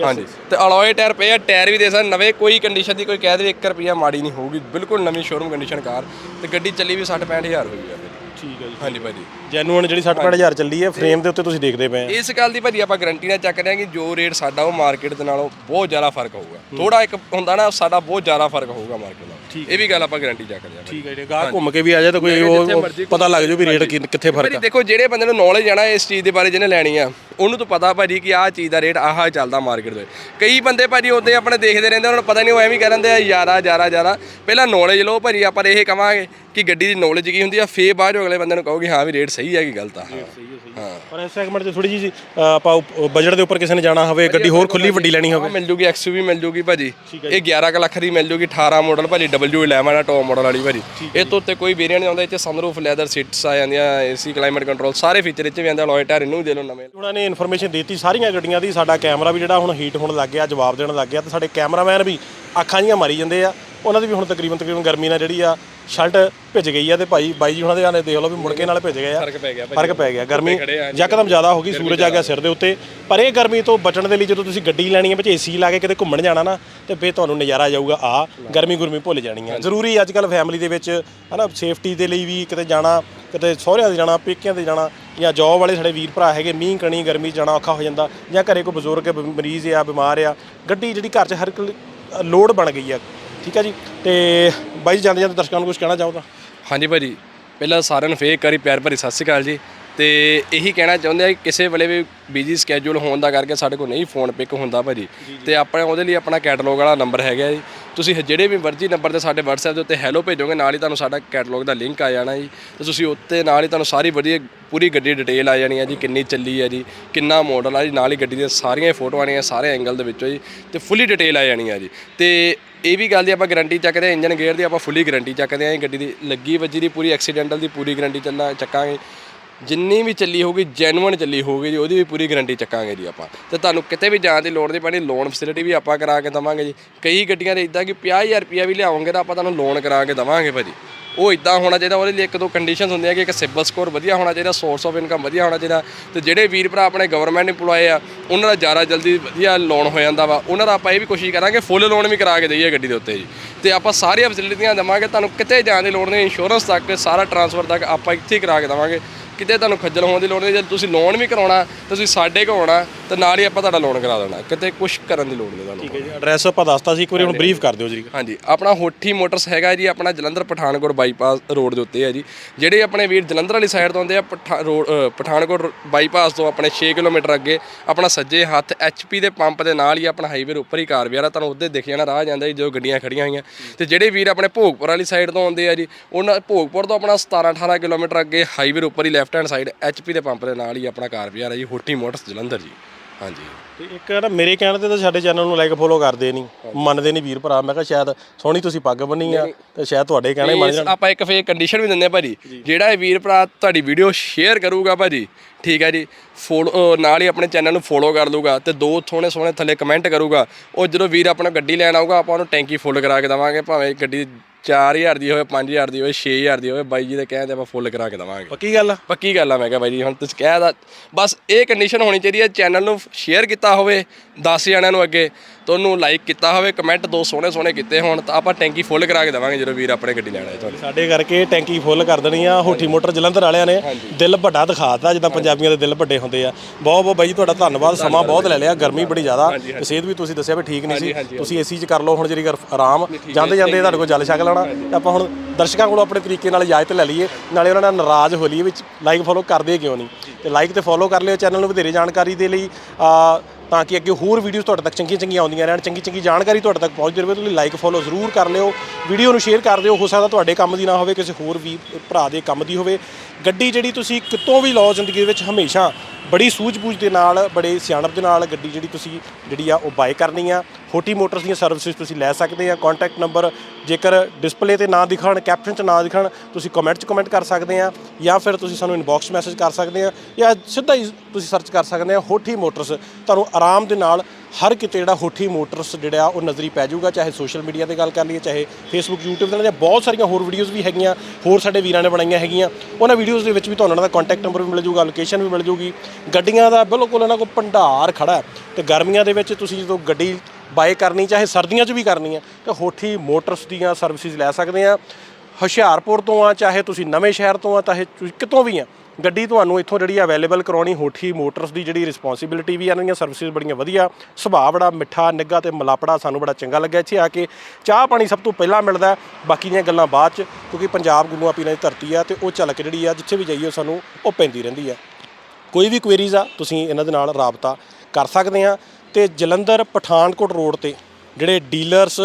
ਹਾਂਜੀ ਤੇ ਅਲੋਏ ਟਾਇਰ ਪਏ ਆ ਟਾਇਰ ਵੀ ਦੇ ਸਕਦੇ ਨਵੇਂ ਕੋਈ ਕੰਡੀਸ਼ਨ ਦੀ ਕੋਈ ਕਹਿ ਦੇ 1 ਰੁਪਿਆ ਮਾੜੀ ਨਹੀਂ ਹੋਊਗੀ ਬਿਲਕੁਲ ਨਵੀਂ ਸ਼ੋਰੂਮ ਕੰਡੀਸ਼ਨ ਕਾਰ ਤੇ ਗੱਡੀ ਚੱਲੀ ਵੀ 60 65000 ਹੋਈ ਆ ਠੀਕ ਹੈ ਜੀ। ਹਾਂਜੀ ਭਾਜੀ। ਜੈਨੂਅਨ ਜਿਹੜੀ 60 ਹਜ਼ਾਰ ਚੱਲੀ ਹੈ ਫਰੇਮ ਦੇ ਉੱਤੇ ਤੁਸੀਂ ਦੇਖਦੇ ਪਏ ਆ। ਇਸ ਗੱਲ ਦੀ ਭਾਜੀ ਆਪਾਂ ਗਾਰੰਟੀ ਨਾਲ ਚੱਕ ਰਹੇ ਹਾਂ ਕਿ ਜੋ ਰੇਟ ਸਾਡਾ ਉਹ ਮਾਰਕੀਟ ਦੇ ਨਾਲੋਂ ਬਹੁਤ ਜ਼ਿਆਦਾ ਫ਼ਰਕ ਹੋਊਗਾ। ਥੋੜਾ ਇੱਕ ਹੁੰਦਾ ਨਾ ਸਾਡਾ ਬਹੁਤ ਜ਼ਿਆਦਾ ਫ਼ਰਕ ਹੋਊਗਾ ਮਾਰਕੀਟ ਨਾਲ ਇਹ ਵੀ ਗੱਲ ਆਪਾਂ ਗਾਰੰਟੀ ਚੱਕ ਰਹੇ ਹਾਂ ਭਾਜੀ। ਠੀਕ ਹੈ ਜੀ ਗਾਹ ਘੁੰਮ ਕੇ ਵੀ ਆ ਜਾਏ ਤਾਂ ਕੋਈ ਉਹ ਪਤਾ ਲੱਗ ਜਾਊ ਵੀ ਰੇਟ ਕਿੱਥੇ ਫ਼ਰਕ ਭਾਜੀ ਦੇਖੋ ਜਿਹੜੇ ਬੰਦੇ ਨੂੰ ਨੌਲੇਜ ਆ ਨਾ ਇਸ ਚੀਜ਼ ਦੇ ਬਾਰੇ ਜਿਹਨੇ ਲੈਣੀ ਆ ਉਹਨੂੰ ਤਾਂ ਪਤਾ ਭਾਜੀ ਕਿ ਆਹ ਚੀਜ਼ ਦਾ ਰੇਟ ਆਹ ਚੱਲਦਾ ਮਾਰਕੀਟ ਦੇ ਕਈ ਬੰਦੇ ਭਾਜੀ ਉਹਦੇ ਆਪਣੇ ਦੇਖਦੇ ਰਹਿੰਦੇ ਉਹਨਾਂ ਨੂੰ ਪਤਾ ਨਹੀਂ ਉਹ ਐਵੇਂ ਕਹਿੰਦੇ ਆ ਯਾਰਾ ਯਾਰਾ ਯਾਰਾ। ਪਹਿਲਾਂ ਨੌਲੇਜ ਲਓ ਭਾਜੀ ਆਪਾਂ ਇਹ ਕਵਾਂਗੇ ਕਿ ਗੱਡੀ ਦੀ ਨੌਲੇਜ ਕੀ ਹੁੰਦੀ ਆ ਫੇਰ ਬਾਅਦ ਚੋਂ ਅਗਲੇ ਬੰਦੇ ਨੂੰ ਕਹੋਗੇ ਹਾਂ ਵੀ ਰੇਟ ਸਹੀ ਹੈ ਕਿ ਗਲਤ ਆ। ਹਾਂ ਪਰ ਇਸ ਸੈਗਮੈਂਟ 'ਚ ਥੋੜੀ ਜੀ ਆਪਾਂ ਬਜਟ ਦੇ ਉੱਪਰ ਕਿਸੇ ਨੇ ਜਾਣਾ ਹੋਵੇ ਗੱਡੀ ਹੋਰ ਖੁੱਲੀ ਵੱਡੀ ਲੈਣੀ ਹੋਵੇ। ਮਿਲ ਜੂਗੀ ਐਕਸਯੂਵੀ ਮਿਲ ਜੂਗੀ ਭਾਜੀ। ਇਹ 11 ਕੁ ਲੱਖ ਦੀ ਮਿਲ ਜੂਗੀ 18 ਮਾਡਲ ਭਾਜੀ W11 ਆ ਟੌਪ ਮਾਡਲ ਵਾਲੀ ਭਾਜੀ। ਇਹ ਤੋਂ ਉੱਤੇ ਕੋਈ ਵੇਰੀਐਂਟ ਨਹੀਂ ਆਉਂਦਾ ਚ ਸਨਰੂਫ ਲੈਦਰ ਸੀਟਸ ਆ ਜਾਂਦੀਆਂ ਏਸੀ ਕਲਾਈਮੇਟ ਕੰਟਰੋਲ ਸਾਰੇ ਫੀਚਰ ਚ ਵੀ ਆਉਂਦੇ ਅਲੋਏ ਟਾਇਰ ਇਹਨੂੰ ਵੀ ਦੇ ਲਓ ਨਵੇਂ। ਉਹਨਾਂ ਨੇ ਇਨਫੋਰਮੇਸ਼ਨ ਦਿੱਤੀ ਸਾਰੀਆਂ ਗੱਡੀਆਂ ਦੀ। ਸਾਡਾ ਕੈਮਰਾ ਵੀ ਜਿਹੜਾ ਹੁਣ ਹੀਟ ਹੋਣ ਲੱਗ ਗਿਆ ਜਵਾਬ ਦੇਣ ਲੱਗ ਗਿਆ ਤੇ ਸਾਡੇ ਕੈਮਰਾਮੈਨ ਵੀ ਅੱਖਾਂ ਜੀਆਂ ਮਾਰੀ ਜਾਂਦੇ ਆ। ਉਹਨਾਂ ਦੀ ਵੀ ਹੁਣ ਤਕਰੀਬਨ ਤਕਰੀਬਨ ਗਰਮੀ ਨਾਲ ਜਿਹੜੀ ਆ ਸ਼ਰਟ ਭਿੱਜ ਗਈ ਆ ਤੇ ਭਾਈ ਬਾਈ ਜੀ ਉਹਨਾਂ ਦੇ ਆਨੇ ਦੇਖ ਲਓ ਵੀ ਮੁੜ ਕੇ ਨਾਲ ਭਿੱਜ ਗਏ ਆ। ਫ਼ਰਕ ਪੈ ਗਿਆ ਭਾਜੀ। ਫ਼ਰਕ ਪੈ ਗਿਆ। ਗਰਮੀ ਯਕਦਮ ਜ਼ਿਆਦਾ ਹੋ ਗਈ ਸੂਰਜ ਆ ਗਿਆ ਸਿਰ ਦੇ ਉੱਤੇ। ਪਰ ਇਹ ਗਰਮੀ ਤੋਂ ਬਚਣ ਦੇ ਲਈ ਜਦੋਂ ਤੁਸੀਂ ਗੱਡੀ ਲੈਣੀ ਹੈ ਵਿੱਚ ਏਸੀ ਲਾ ਕੇ ਕਿਤੇ ਘੁੰਮਣ ਜਾਣਾ ਨਾ ਤੇ ਫੇਰ ਤੁਹਾਨੂੰ ਨਜ਼ਾਰਾ ਜਾਊਗਾ ਆ ਗਰਮੀ ਗੁਰਮੀ ਭੁੱਲ ਜਾਣੀ ਆ। ਜ਼ਰੂਰੀ ਅੱਜ ਕੱਲ ਫੈਮਿਲੀ ਦੇ ਵਿੱਚ ਹਨਾ ਸੇਫਟੀ ਦੇ ਲਈ ਵੀ ਕਿਤੇ ਜਾਣਾ ਕਿਤੇ ਸਹੁਰਿਆਂ ਦੇ ਜਾਣਾ ਪੇਕਿਆਂ ਦੇ ਜਾਣਾ ਜਾਂ ਜੌਬ ਵਾਲੇ ਸਾਡੇ ਵੀਰ ਭਰਾ ਹੈਗੇ ਮੀਂਹ ਕਣੀ ਗਰਮੀ ਜਾਣਾ ਔਖਾ ਹੋ ਜਾਂਦਾ ਜਾਂ ਘਰੇ ਕੋਈ ਬਜ਼ੁਰਗ ਮਰੀਜ਼ ਆ ਬਿਮਾਰ ਆ ਗੱਡੀ ਜਿਹੜੀ ਘਰ 'ਚ ਹਰ ਲੋਡ ਬਣ ਗਈ ਆ ਠੀਕ ਆ ਜੀ? ਤੇ ਬਾਈ ਜੀ ਜਾਂਦੇ ਜਾਂਦੇ ਦਰਸ਼ਕਾਂ ਨੂੰ ਕੁਝ ਕਹਿਣਾ ਚਾਹੋਗਾ ਹਾਂਜੀ ਭਾਜੀ ਪਹਿਲਾਂ ਸਾਰਿਆਂ ਨੂੰ ਫੇਰ ਕਰੀ ਪਿਆਰ ਭਰੀ ਸਤਿ ਸ਼੍ਰੀ ਅਕਾਲ ਜੀ। ਤੇ ਇਹੀ ਕਹਿਣਾ ਚਾਹੁੰਦੇ ਆ ਕਿ ਕਿਸੇ ਵੇਲੇ ਵੀ ਬਿਜ਼ੀ ਸਕੇਜੂਲ ਹੋਣ ਦਾ ਕਰਕੇ ਸਾਡੇ ਕੋਲ ਨਹੀਂ ਫੋਨ ਪਿਕ ਹੁੰਦਾ ਭਾਜੀ। ਤੇ ਆਪਣੇ ਉਹਦੇ ਲਈ ਆਪਣਾ ਕੈਟਲੌਗ ਵਾਲਾ ਨੰਬਰ ਹੈਗਾ ਜੀ। ਤੁਸੀਂ ਜਿਹੜੇ ਵੀ ਮਰਜ਼ੀ ਨੰਬਰ ਤੇ ਸਾਡੇ WhatsApp ਦੇ ਉੱਤੇ ਹੈਲੋ ਭੇਜੋਗੇ, ਨਾਲ ਹੀ ਤੁਹਾਨੂੰ ਸਾਡਾ ਕੈਟਲੌਗ ਦਾ ਲਿੰਕ ਆ ਜਾਣਾ ਜੀ। ਤੇ ਤੁਸੀਂ ਉੱਤੇ ਨਾਲ ਹੀ ਤੁਹਾਨੂੰ ਸਾਰੀ ਵਧੀਆ, ਪੂਰੀ ਗੱਡੀ ਡਿਟੇਲ ਆ ਜਾਣੀ ਹੈ ਜੀ, ਕਿੰਨੀ ਚੱਲੀ ਹੈ ਜੀ, ਕਿੰਨਾ ਮਾਡਲ ਆ ਜੀ, ਨਾਲ ਹੀ ਗੱਡੀ ਦੀਆਂ ਸਾਰੀਆਂ ਫੋਟੋਆਂ ਆਣੀਆਂ ਸਾਰੇ ਐਂਗਲ ਦੇ ਵਿੱਚੋਂ ਜੀ, ਤੇ ਫੁੱਲੀ ਡਿਟੇਲ ਆ ਜਾਣੀ ਹੈ ਜੀ। ਤੇ ਇਹ ਵੀ ਗੱਲ ਦੀ ਆਪਾਂ ਗਾਰੰਟੀ ਚੱਕਦੇ ਆ ਇੰਜਨ ਗੇਅਰ ਦੀ ਆਪਾਂ ਫੁੱਲੀ ਗਾਰੰਟੀ ਚੱਕਦੇ ਆ ਇਹ ਗੱਡੀ ਦੀ ਲੱਗੀ ਵੱਜੀ ਦੀ ਪੂਰੀ ਐਕਸੀਡੈਂਟਲ ਦੀ ਪੂਰੀ ਗਾਰੰਟੀ ਚੱਲਣਾ ਚੱਕਾਂਗੇ। ਜਿੰਨੀ ਵੀ ਚੱਲੀ ਹੋਊਗੀ ਜੈਨੂਇਨ ਚੱਲੀ ਹੋਊਗੀ ਜੀ, ਉਹਦੀ ਵੀ ਪੂਰੀ ਗਾਰੰਟੀ ਚੱਕਾਂਗੇ ਜੀ ਆਪਾਂ। ਤੇ ਤੁਹਾਨੂੰ ਕਿਤੇ ਵੀ ਜਾਣ ਦੀ ਲੋੜ ਨਹੀਂ ਪੈਣੀ ਲੋਨ ਫੈਸਿਲਿਟੀ ਵੀ ਆਪਾਂ ਕਰਾ ਕੇ ਦਵਾਂਗੇ ਜੀ। ਕਈ ਗੱਡੀਆਂ ਦੇ ਇਦਾਂ ਕਿ 50000 ਰੁਪਿਆ ਵੀ ਲਿਆਉਂਗੇ ਤਾਂ ਆਪਾਂ ਤੁਹਾਨੂੰ ਲੋਨ ਕਰਾ ਕੇ ਦਵਾਂਗੇ ਭਾਜੀ। ਉਹ ਇਦਾਂ ਹੋਣਾ ਚਾਹੀਦਾ, ਉਹਦੇ ਲਈ ਇੱਕ ਦੋ ਕੰਡੀਸ਼ਨਸ ਹੁੰਦੀਆਂ ਕਿ ਇੱਕ ਸਿਬਲ ਸਕੋਰ ਵਧੀਆ ਹੋਣਾ ਚਾਹੀਦਾ ਸੋਰਸ ਆਫ ਇਨਕਮ ਵਧੀਆ ਹੋਣਾ ਚਾਹੀਦਾ। ਤੇ ਜਿਹੜੇ ਵੀਰ ਭਰਾ ਆਪਣੇ ਗਵਰਨਮੈਂਟ EMPLOYE ਆ, ਉਹਨਾਂ ਦਾ ਜ਼ਿਆਦਾ ਜਲਦੀ ਵਧੀਆ ਲੋਨ ਹੋ ਜਾਂਦਾ ਵਾ। ਉਹਨਾਂ ਦਾ ਆਪਾਂ ਇਹ ਵੀ ਕੋਸ਼ਿਸ਼ ਕਰਾਂਗੇ ਫੁੱਲ ਲੋਨ ਵੀ ਕਰਾ ਕੇ ਦਈਏ ਗੱਡੀ ਦੇ ਉੱਤੇ ਜੀ। ਤੇ ਆਪਾਂ ਸਾਰੀਆਂ ਫੈਸਿਲਿਟੀਆਂ ਦੇਵਾਂਗੇ, ਤੁਹਾਨੂੰ ਕਿਤੇ ਜਾਣ ਦੀ ਲੋੜ ਨਹੀਂ ਇੰਸ਼ੋਰੈਂਸ ਤੱਕ, ਸਾਰਾ ਟਰਾਂਸਫਰ ਤੱਕ ਆਪਾਂ ਇੱਥੇ ਹੀ ਕਰਾ ਕੇ ਦੇਵਾਂਗੇ। ਕਿਤੇ ਤੁਹਾਨੂੰ ਖੱਜਲ ਹੋਣ ਦੀ ਲੋੜ ਨਹੀਂ ਜੇ ਤੁਸੀਂ ਲੋਨ ਵੀ ਕਰਾਉਣਾ ਤੁਸੀਂ ਸਾਡੇ ਕੋਲ ਆਉਣਾ ਤੇ ਨਾਲ ਹੀ ਆਪਾਂ ਤੁਹਾਡਾ ਲੋਨ ਕਰਾ ਦੇਣਾ। ਕਿਤੇ ਕੁਝ ਕਰਨ ਦੀ ਲੋੜ ਨਹੀਂ ਤੁਹਾਨੂੰ ਠੀਕ ਹੈ ਜੀ ਐਡਰੈਸ ਆਪਾਂ ਦੱਸਤਾ ਸੀ ਇੱਕ ਵਾਰੀ ਹੁਣ ਬਰੀਫ ਕਰ ਦਿਓ ਜੀ। ਹਾਂਜੀ ਆਪਣਾ ਹੋਠੀ ਮੋਟਰਸ ਹੈਗਾ ਜੀ ਆਪਣਾ ਜਲੰਧਰ ਪਠਾਨਕੋਟ ਬਾਈਪਾਸ ਰੋਡ ਦੇ ਉੱਤੇ ਹੈ ਜੀ। ਜਿਹੜੇ ਆਪਣੇ ਵੀਰ ਜਲੰਧਰ ਵਾਲੀ ਸਾਈਡ ਤੋਂ ਆਉਂਦੇ ਆ ਪਠਾਨਕੋਟ ਬਾਈਪਾਸ ਤੋਂ ਆਪਣੇ 6 ਕਿਲੋਮੀਟਰ ਅੱਗੇ ਆਪਣਾ ਸੱਜੇ ਹੱਥ ਐਚਪੀ ਦੇ ਪੰਪ ਦੇ ਨਾਲ ਹੀ ਆਪਣਾ ਹਾਈਵੇ ਉੱਪਰ ਹੀ ਕਾਰ ਵਿਆਰਾ ਤੁਹਾਨੂੰ ਉਹਦੇ ਦਿਖ ਜਾਣਾ ਰਾਹ ਜਾਂਦਾ ਜੀ ਜੋ ਗੱਡੀਆਂ ਖੜੀਆਂ ਹੋਈਆਂ। ਤੇ ਜਿਹੜੇ ਵੀਰ ਆਪਣੇ ਭੋਗਪੁਰ ਵਾਲੀ ਸਾਈਡ ਤੋਂ ਆਉਂਦੇ ਆ ਜੀ ਉਹਨਾਂ ਭੋਗਪੁਰ ਤੋਂ ਆਪਣਾ 17 18 ਕਿਲੋਮੀਟਰ ਅੱਗੇ ਹਾਈਵੇ ਉੱਪਰ ਹੀ ਲੈਫਟ ਹੈਂਡ ਸਾਈਡ ਐਚਪੀ ਦੇ ਪੰਪ ਦੇ ਨਾਲ ਹੀ ਆਪਣਾ ਕਾਰ ਵਿਆਰਾ ਜੀ ਹੋਠੀ ਮੋਟਰਸ ਜਲੰਧਰ ਜੀ। ਹਾਂਜੀ। ਤੇ ਇੱਕ ਨਾ ਮੇਰੇ ਕਹਿਣ ਤੇ ਤਾਂ ਸਾਡੇ ਚੈਨਲ ਨੂੰ ਲਾਈਕ ਫੋਲੋ ਕਰਦੇ ਨਹੀਂ ਮੰਨਦੇ ਨਹੀਂ ਵੀਰ ਭਰਾ। ਮੈਂ ਕਿਹਾ ਸ਼ਾਇਦ ਸੋਹਣੀ ਤੁਸੀਂ ਪੱਗ ਬੰਨੀ ਆ ਤੇ ਸ਼ਾਇਦ ਤੁਹਾਡੇ ਕਹਿਣੇ ਮੰਨ ਜਾਣ। ਆਪਾਂ ਇੱਕ ਫੇਰ ਕੰਡੀਸ਼ਨ ਵੀ ਦਿੰਦੇ ਆ ਭਾਜੀ। ਜਿਹੜਾ ਇਹ ਵੀਰ ਭਰਾ ਤੁਹਾਡੀ ਵੀਡੀਓ ਸ਼ੇਅਰ ਕਰੂਗਾ ਭਾਜੀ ਠੀਕ ਹੈ ਜੀ। ਫੋਲੋ ਨਾਲ ਹੀ ਆਪਣੇ ਚੈਨਲ ਨੂੰ ਫੋਲੋ ਕਰ ਲੂਗਾ ਤੇ ਦੋ ਥੋੜੇ ਸੋਹਣੇ ਥੱਲੇ ਕਮੈਂਟ ਕਰੂਗਾ। ਉਹ ਜਦੋਂ ਵੀਰ ਆਪਣਾ ਗੱਡੀ ਲੈਣ ਆਊਗਾ ਆਪਾਂ ਉਹਨੂੰ ਟੈਂਕੀ ਫੁੱਲ ਕਰਾ ਕੇ ਦੇਵਾਂਗੇ ਭਾਵੇਂ ਗੱਡੀ 4000 ਦੀ ਹੋਵੇ 5000 ਦੀ ਹੋਵੇ 6000 ਦੀ ਹੋਵੇ ਬਾਈ ਜੀ ਦੇ ਕਹਿਣ ਤੇ ਆਪਾਂ ਫੁੱਲ ਕਰਾ ਕੇ ਦੇਵਾਂਗੇ। ਪੱਕੀ ਗੱਲ ਆ? ਪੱਕੀ ਗੱਲ ਆ ਮੈਂ ਕਿਹਾ ਬਾਈ ਜੀ ਹੁਣ ਤੁਸੀਂ ਕਹਿ ਦਾ ਬਸ ਇਹ ਕੰਡੀਸ਼ਨ ਹੋਣੀ ਚਾਹੀਦੀ ਹੈ ਚੈਨਲ ਨੂੰ ਸ਼ੇਅਰ ਕੀਤਾ ਹੋਵੇ 10 ਜਣਿਆਂ ਨੂੰ ਅੱਗੇ ਤੁਹਾਨੂੰ ਲਾਈਕ ਕੀਤਾ ਹੋਵੇ ਕਮੈਂਟ ਦੋ ਸੋਹਣੇ ਸੋਹਣੇ ਕੀਤੇ ਹੋਣ ਤਾਂ ਆਪਾਂ ਟੈਂਕੀ ਫੁੱਲ ਕਰਾ ਕੇ ਦੇਵਾਂਗੇ ਜਦੋਂ ਵੀਰ ਆਪਣੇ ਗੱਡੀ ਲੈਣ ਆਏ ਤੁਹਾਡੀ ਸਾਡੇ ਕਰਕੇ ਟੈਂਕੀ ਫੁੱਲ ਕਰ ਦੇਣੀ ਆ ਹੋਠੀ ਮੋਟਰ ਜਲੰਧਰ ਵਾਲਿਆਂ ਨੇ ਦਿਲ ਵੱਡਾ ਦਿਖਾਤਾ ਜਿੱਦਾਂ ਪੰਜਾਬੀਆਂ ਦੇ ਦਿਲ ਵੱਡੇ ਹੁੰਦੇ ਆ। ਬਹੁਤ ਬਹੁਤ ਬਾਈ ਜੀ ਤੁਹਾਡਾ ਧੰਨਵਾਦ ਸਮਾਂ ਬਹੁਤ ਲੈ ਲਿਆ ਗਰਮੀ ਬੜੀ ਜ਼ਿਆਦਾ। ਸਿਹਤ ਵੀ ਤੁਸੀਂ ਦੱਸਿਆ ਵੀ ਠੀਕ ਨਹੀਂ ਸੀ। ਤੁਸੀਂ ਏਸੀ 'ਚ ਕਰ ਲਓ ਹੁਣ ਜਿਹੜੀ ਆਰਾਮ ਜਾਂਦੇ ਜਾਂਦੇ ਤੁਹਾਡੇ ਕੋਲ ਜਲ ਛਕ ਲੈਣਾ ਤੇ ਆਪਾਂ ਹੁਣ ਦਰਸ਼ਕਾਂ ਕੋਲੋਂ ਆਪਣੇ ਤਰੀਕੇ ਨਾਲ ਇਜਾਜ਼ਤ ਲੈ ਲਈਏ। ਨਾਲੇ ਉਹਨਾਂ ਨਾਲ ਨਾਰਾਜ਼ ਹੋ ਲਈਏ ਵਿੱਚ ਲਾਈਕ ਫੋਲੋ ਕਰਦੇ ਕਿਉਂ ਨਹੀਂ? ਤੇ ਲਾਈਕ ਤੇ ਫੋਲੋ ਕਰ ਲਿਓ ਚੈਨਲ ਨੂੰ ਵਧੇਰੇ ਜਾਣਕਾਰੀ ਦੇ ਲਈ। ਆ ਤਾਂ ਕਿ ਅੱਗੇ ਹੋਰ ਵੀਡੀਓਜ਼ ਤੁਹਾਡੇ ਤੱਕ ਚੰਗੀਆਂ ਚੰਗੀਆਂ ਆਉਂਦੀਆਂ ਰਹਿਣ, ਚੰਗੀ ਚੰਗੀ ਜਾਣਕਾਰੀ ਤੁਹਾਡੇ ਤੱਕ ਪਹੁੰਚਦੀ ਰਹੇ ਤੁਸੀਂ ਲਾਈਕ ਫੋਲੋ ਜ਼ਰੂਰ ਕਰ ਲਿਓ। ਵੀਡੀਓ ਨੂੰ ਸ਼ੇਅਰ ਕਰ ਦਿਓ, ਹੋ ਸਕਦਾ ਤੁਹਾਡੇ ਕੰਮ ਦੀ ਨਾ ਹੋਵੇ, ਕਿਸੇ ਹੋਰ ਵੀ ਭਰਾ ਦੇ ਕੰਮ ਦੀ ਹੋਵੇ। ਗੱਡੀ ਜਿਹੜੀ ਤੁਸੀਂ ਕਿਤੋਂ ਵੀ ਲਓ ਜ਼ਿੰਦਗੀ ਦੇ ਵਿੱਚ, ਹਮੇਸ਼ਾ ਬੜੀ ਸੂਝ-ਬੂਝ ਦੇ ਨਾਲ, ਬੜੇ ਸਿਆਣਪ ਦੇ ਨਾਲ ਗੱਡੀ ਜਿਹੜੀ ਤੁਸੀਂ ਜਿਹੜੀ ਆ ਉਹ ਬਾਏ ਕਰਨੀ ਆ। ਹੋਟੀ ਮੋਟਰਸ ਦੀਆਂ ਸਰਵਿਸਿਜ਼ ਤੁਸੀਂ ਲੈ ਸਕਦੇ ਆ। ਕੰਟੈਕਟ ਨੰਬਰ ਜੇਕਰ ਡਿਸਪਲੇ ਤੇ ਨਾ ਦਿਖਣ ਕੈਪਸ਼ਨ 'ਚ ਨਾ ਦਿਖਣ, ਤੁਸੀਂ ਕਮੈਂਟ 'ਚ ਕਮੈਂਟ ਕਰ ਸਕਦੇ ਆ ਜਾਂ ਫਿਰ ਤੁਸੀਂ ਸਾਨੂੰ ਇਨਬਾਕਸ ਮੈਸੇਜ ਕਰ ਸਕਦੇ ਆ ਜਾਂ ਸਿੱਧਾ ਹੀ ਤੁਸੀਂ ਸਰਚ ਕਰ ਸਕਦੇ ਆ ਹੋਠੀ ਮੋਟਰਸ। ਤੁਹਾਨੂੰ ਆਰਾਮ ਦੇ ਨਾਲ ਹਰ ਕਿਤੇ ਜਿਹੜਾ ਹੋਠੀ ਮੋਟਰਸ ਜਿਹੜਾ ਉਹ ਨਜ਼ਰੀ ਪੈ ਜਾਊਗਾ, ਚਾਹੇ ਸੋਸ਼ਲ ਮੀਡੀਆ ਤੇ ਗੱਲ ਕਰ ਲਈਏ, ਚਾਹੇ ਫੇਸਬੁੱਕ YouTube ਤੇ, ਜਾਂ ਬਹੁਤ ਸਾਰੀਆਂ ਹੋਰ ਵੀਡੀਓਜ਼ ਵੀ ਹੈਗੀਆਂ, ਹੋਰ ਸਾਡੇ ਵੀਰਾਂ ਨੇ ਬਣਾਈਆਂ ਹੈਗੀਆਂ। ਉਹਨਾਂ ਵੀਡੀਓਜ਼ ਦੇ ਵਿੱਚ ਵੀ ਤੁਹਾਨੂੰ ਉਹਨਾਂ ਦਾ ਕੰਟੈਕਟ ਨੰਬਰ ਵੀ ਮਿਲ ਜਾਊਗਾ ਲੋਕੇਸ਼ਨ ਵੀ ਮਿਲ ਜਾਊਗੀ। ਗੱਡੀਆਂ ਦਾ ਬਿਲਕੁਲ ਉਹਨਾਂ ਕੋਲ ਭੰਡਾਰ ਖੜਾ ਹੈ ਤੇ ਗਰਮੀਆਂ ਦੇ ਵਿੱਚ ਤੁਸੀਂ ਜਦੋਂ ਗੱਡੀ ਬਾਏ ਕਰਨੀ ਚਾਹੇ ਸਰਦੀਆਂ 'ਚ ਵੀ ਕਰਨੀ ਹੈ ਤੇ ਹੋਠੀ ਮੋਟਰਸ ਦੀਆਂ ਸਰਵਿਸਿਜ਼ ਲੈ ਸਕਦੇ ਆ ਹੁਸ਼ਿਆਰਪੁਰ ਤੋਂ ਆ ਚਾਹੇ ਤੁਸੀਂ ਨਵੇਂ ਸ਼ਹਿਰ ਤੋਂ ਆ ਚਾਹੇ ਤੁਸੀਂ ਕਿਤੋਂ ਵੀ ਆ ਗੱਡੀ ਤੁਹਾਨੂੰ ਇੱਥੋਂ ਜਿਹੜੀ ਅਵੇਲੇਬਲ ਕਰਾਉਣੀ ਹੋਠੀ ਮੋਟਰਸ ਦੀ ਜਿਹੜੀ ਰਿਸਪੌਂਸਿਬਿਲਿਟੀ ਵੀ ਆ ਇਹਨਾਂ ਦੀਆਂ ਸਰਵਿਸਿਜ਼ ਬੜੀਆਂ ਵਧੀਆ ਸੁਭਾਅ ਬੜਾ ਮਿੱਠਾ ਨਿੱਘਾ ਤੇ ਮਲਾਪੜਾ ਸਾਨੂੰ ਬੜਾ ਚੰਗਾ ਲੱਗਿਆ ਇੱਥੇ ਆ ਕੇ। ਚਾਹ ਪਾਣੀ ਸਭ ਤੋਂ ਪਹਿਲਾਂ ਮਿਲਦਾ ਹੈ, ਬਾਕੀ ਦੀਆਂ ਗੱਲਾਂ ਬਾਅਦ ਚ ਕਿਉਂਕਿ ਪੰਜਾਬ ਗੁਰੂਆਂ ਪੀਰਾਂ ਦੀ ਧਰਤੀ ਆ ਤੇ ਉਹ ਝਲਕ ਜਿਹੜੀ ਆ ਜਿੱਥੇ ਵੀ ਜਾਈਏ ਸਾਨੂੰ ਉਹ ਪੈਂਦੀ ਰਹਿੰਦੀ ਆ। ਕੋਈ ਵੀ ਕੁਐਰੀਜ਼ ਆ ਤੁਸੀਂ ਇਹਨਾਂ ਦੇ ਨਾਲ ਰਾਬਤਾ ਕਰ ਸਕਦੇ ਆ ਤੇ ਜਲੰਧਰ ਪਠਾਨਕੋਟ ਰੋਡ ਤੇ ਜਿਹੜੇ ਡੀਲਰਸ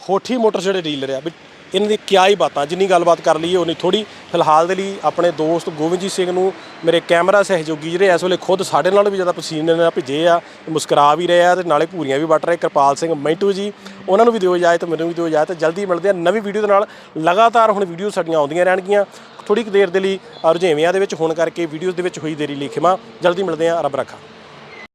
ਹੋਠੀ ਮੋਟਰਸ ਜਿਹੜੇ ਡੀਲਰ ਆ, ਵੀ ਇਹਨਾਂ ਦੀ ਕਿਆ ਹੀ ਬਾਤਾਂ, ਜਿੰਨੀ ਗੱਲਬਾਤ ਕਰ ਲਈਏ ਉਨੀ ਥੋੜੀ ਫਿਲਹਾਲ ਦੇ ਲਈ ਆਪਣੇ ਦੋਸਤ ਗੋਬਿੰਦਜੀਤ ਸਿੰਘ ਨੂੰ ਮੇਰੇ ਕੈਮਰਾ ਸਹਿਯੋਗੀ ਜਿਹੜੇ ਇਸ ਵੇਲੇ ਖੁਦ ਸਾਡੇ ਨਾਲ ਵੀ ਜ਼ਿਆਦਾ ਪਸੀਨੇ ਨਾਲ ਭਿੱਜੇ ਆ, ਮੁਸਕਰਾ ਵੀ ਰਹੇ ਆ ਤੇ ਨਾਲੇ ਭੂਰੀਆਂ ਵੀ ਵੱਟ ਰਹੇ, ਕਿਰਪਾਲ ਸਿੰਘ ਮੈਂਟੂ ਜੀ, ਉਹਨਾਂ ਨੂੰ ਵੀ ਦਿਓ ਇਜਾਜ਼ਤ, ਮੈਨੂੰ ਵੀ ਦਿਓ ਇਜਾਜ਼ਤ, ਜਲਦੀ ਮਿਲਦੇ ਆ ਨਵੀਂ ਵੀਡੀਓ ਦੇ ਨਾਲ, ਲਗਾਤਾਰ ਹੁਣ ਵੀਡੀਓ ਸਾਡੀਆਂ ਆਉਂਦੀਆਂ ਰਹਿਣਗੀਆਂ ਥੋੜੀ ਕੁ ਦੇਰ ਦੇ ਲਈ ਰੁਝੇਵਿਆਂ ਦੇ ਵਿੱਚ ਹੋਣ ਕਰਕੇ ਵੀਡੀਓਜ਼ ਦੇ ਵਿੱਚ ਹੋਈ ਦੇਰੀ ਲਈ ਖਿਮਾ, ਜਲਦੀ ਮਿਲਦੇ ਆ, ਰੱਬ ਰੱਖਾ।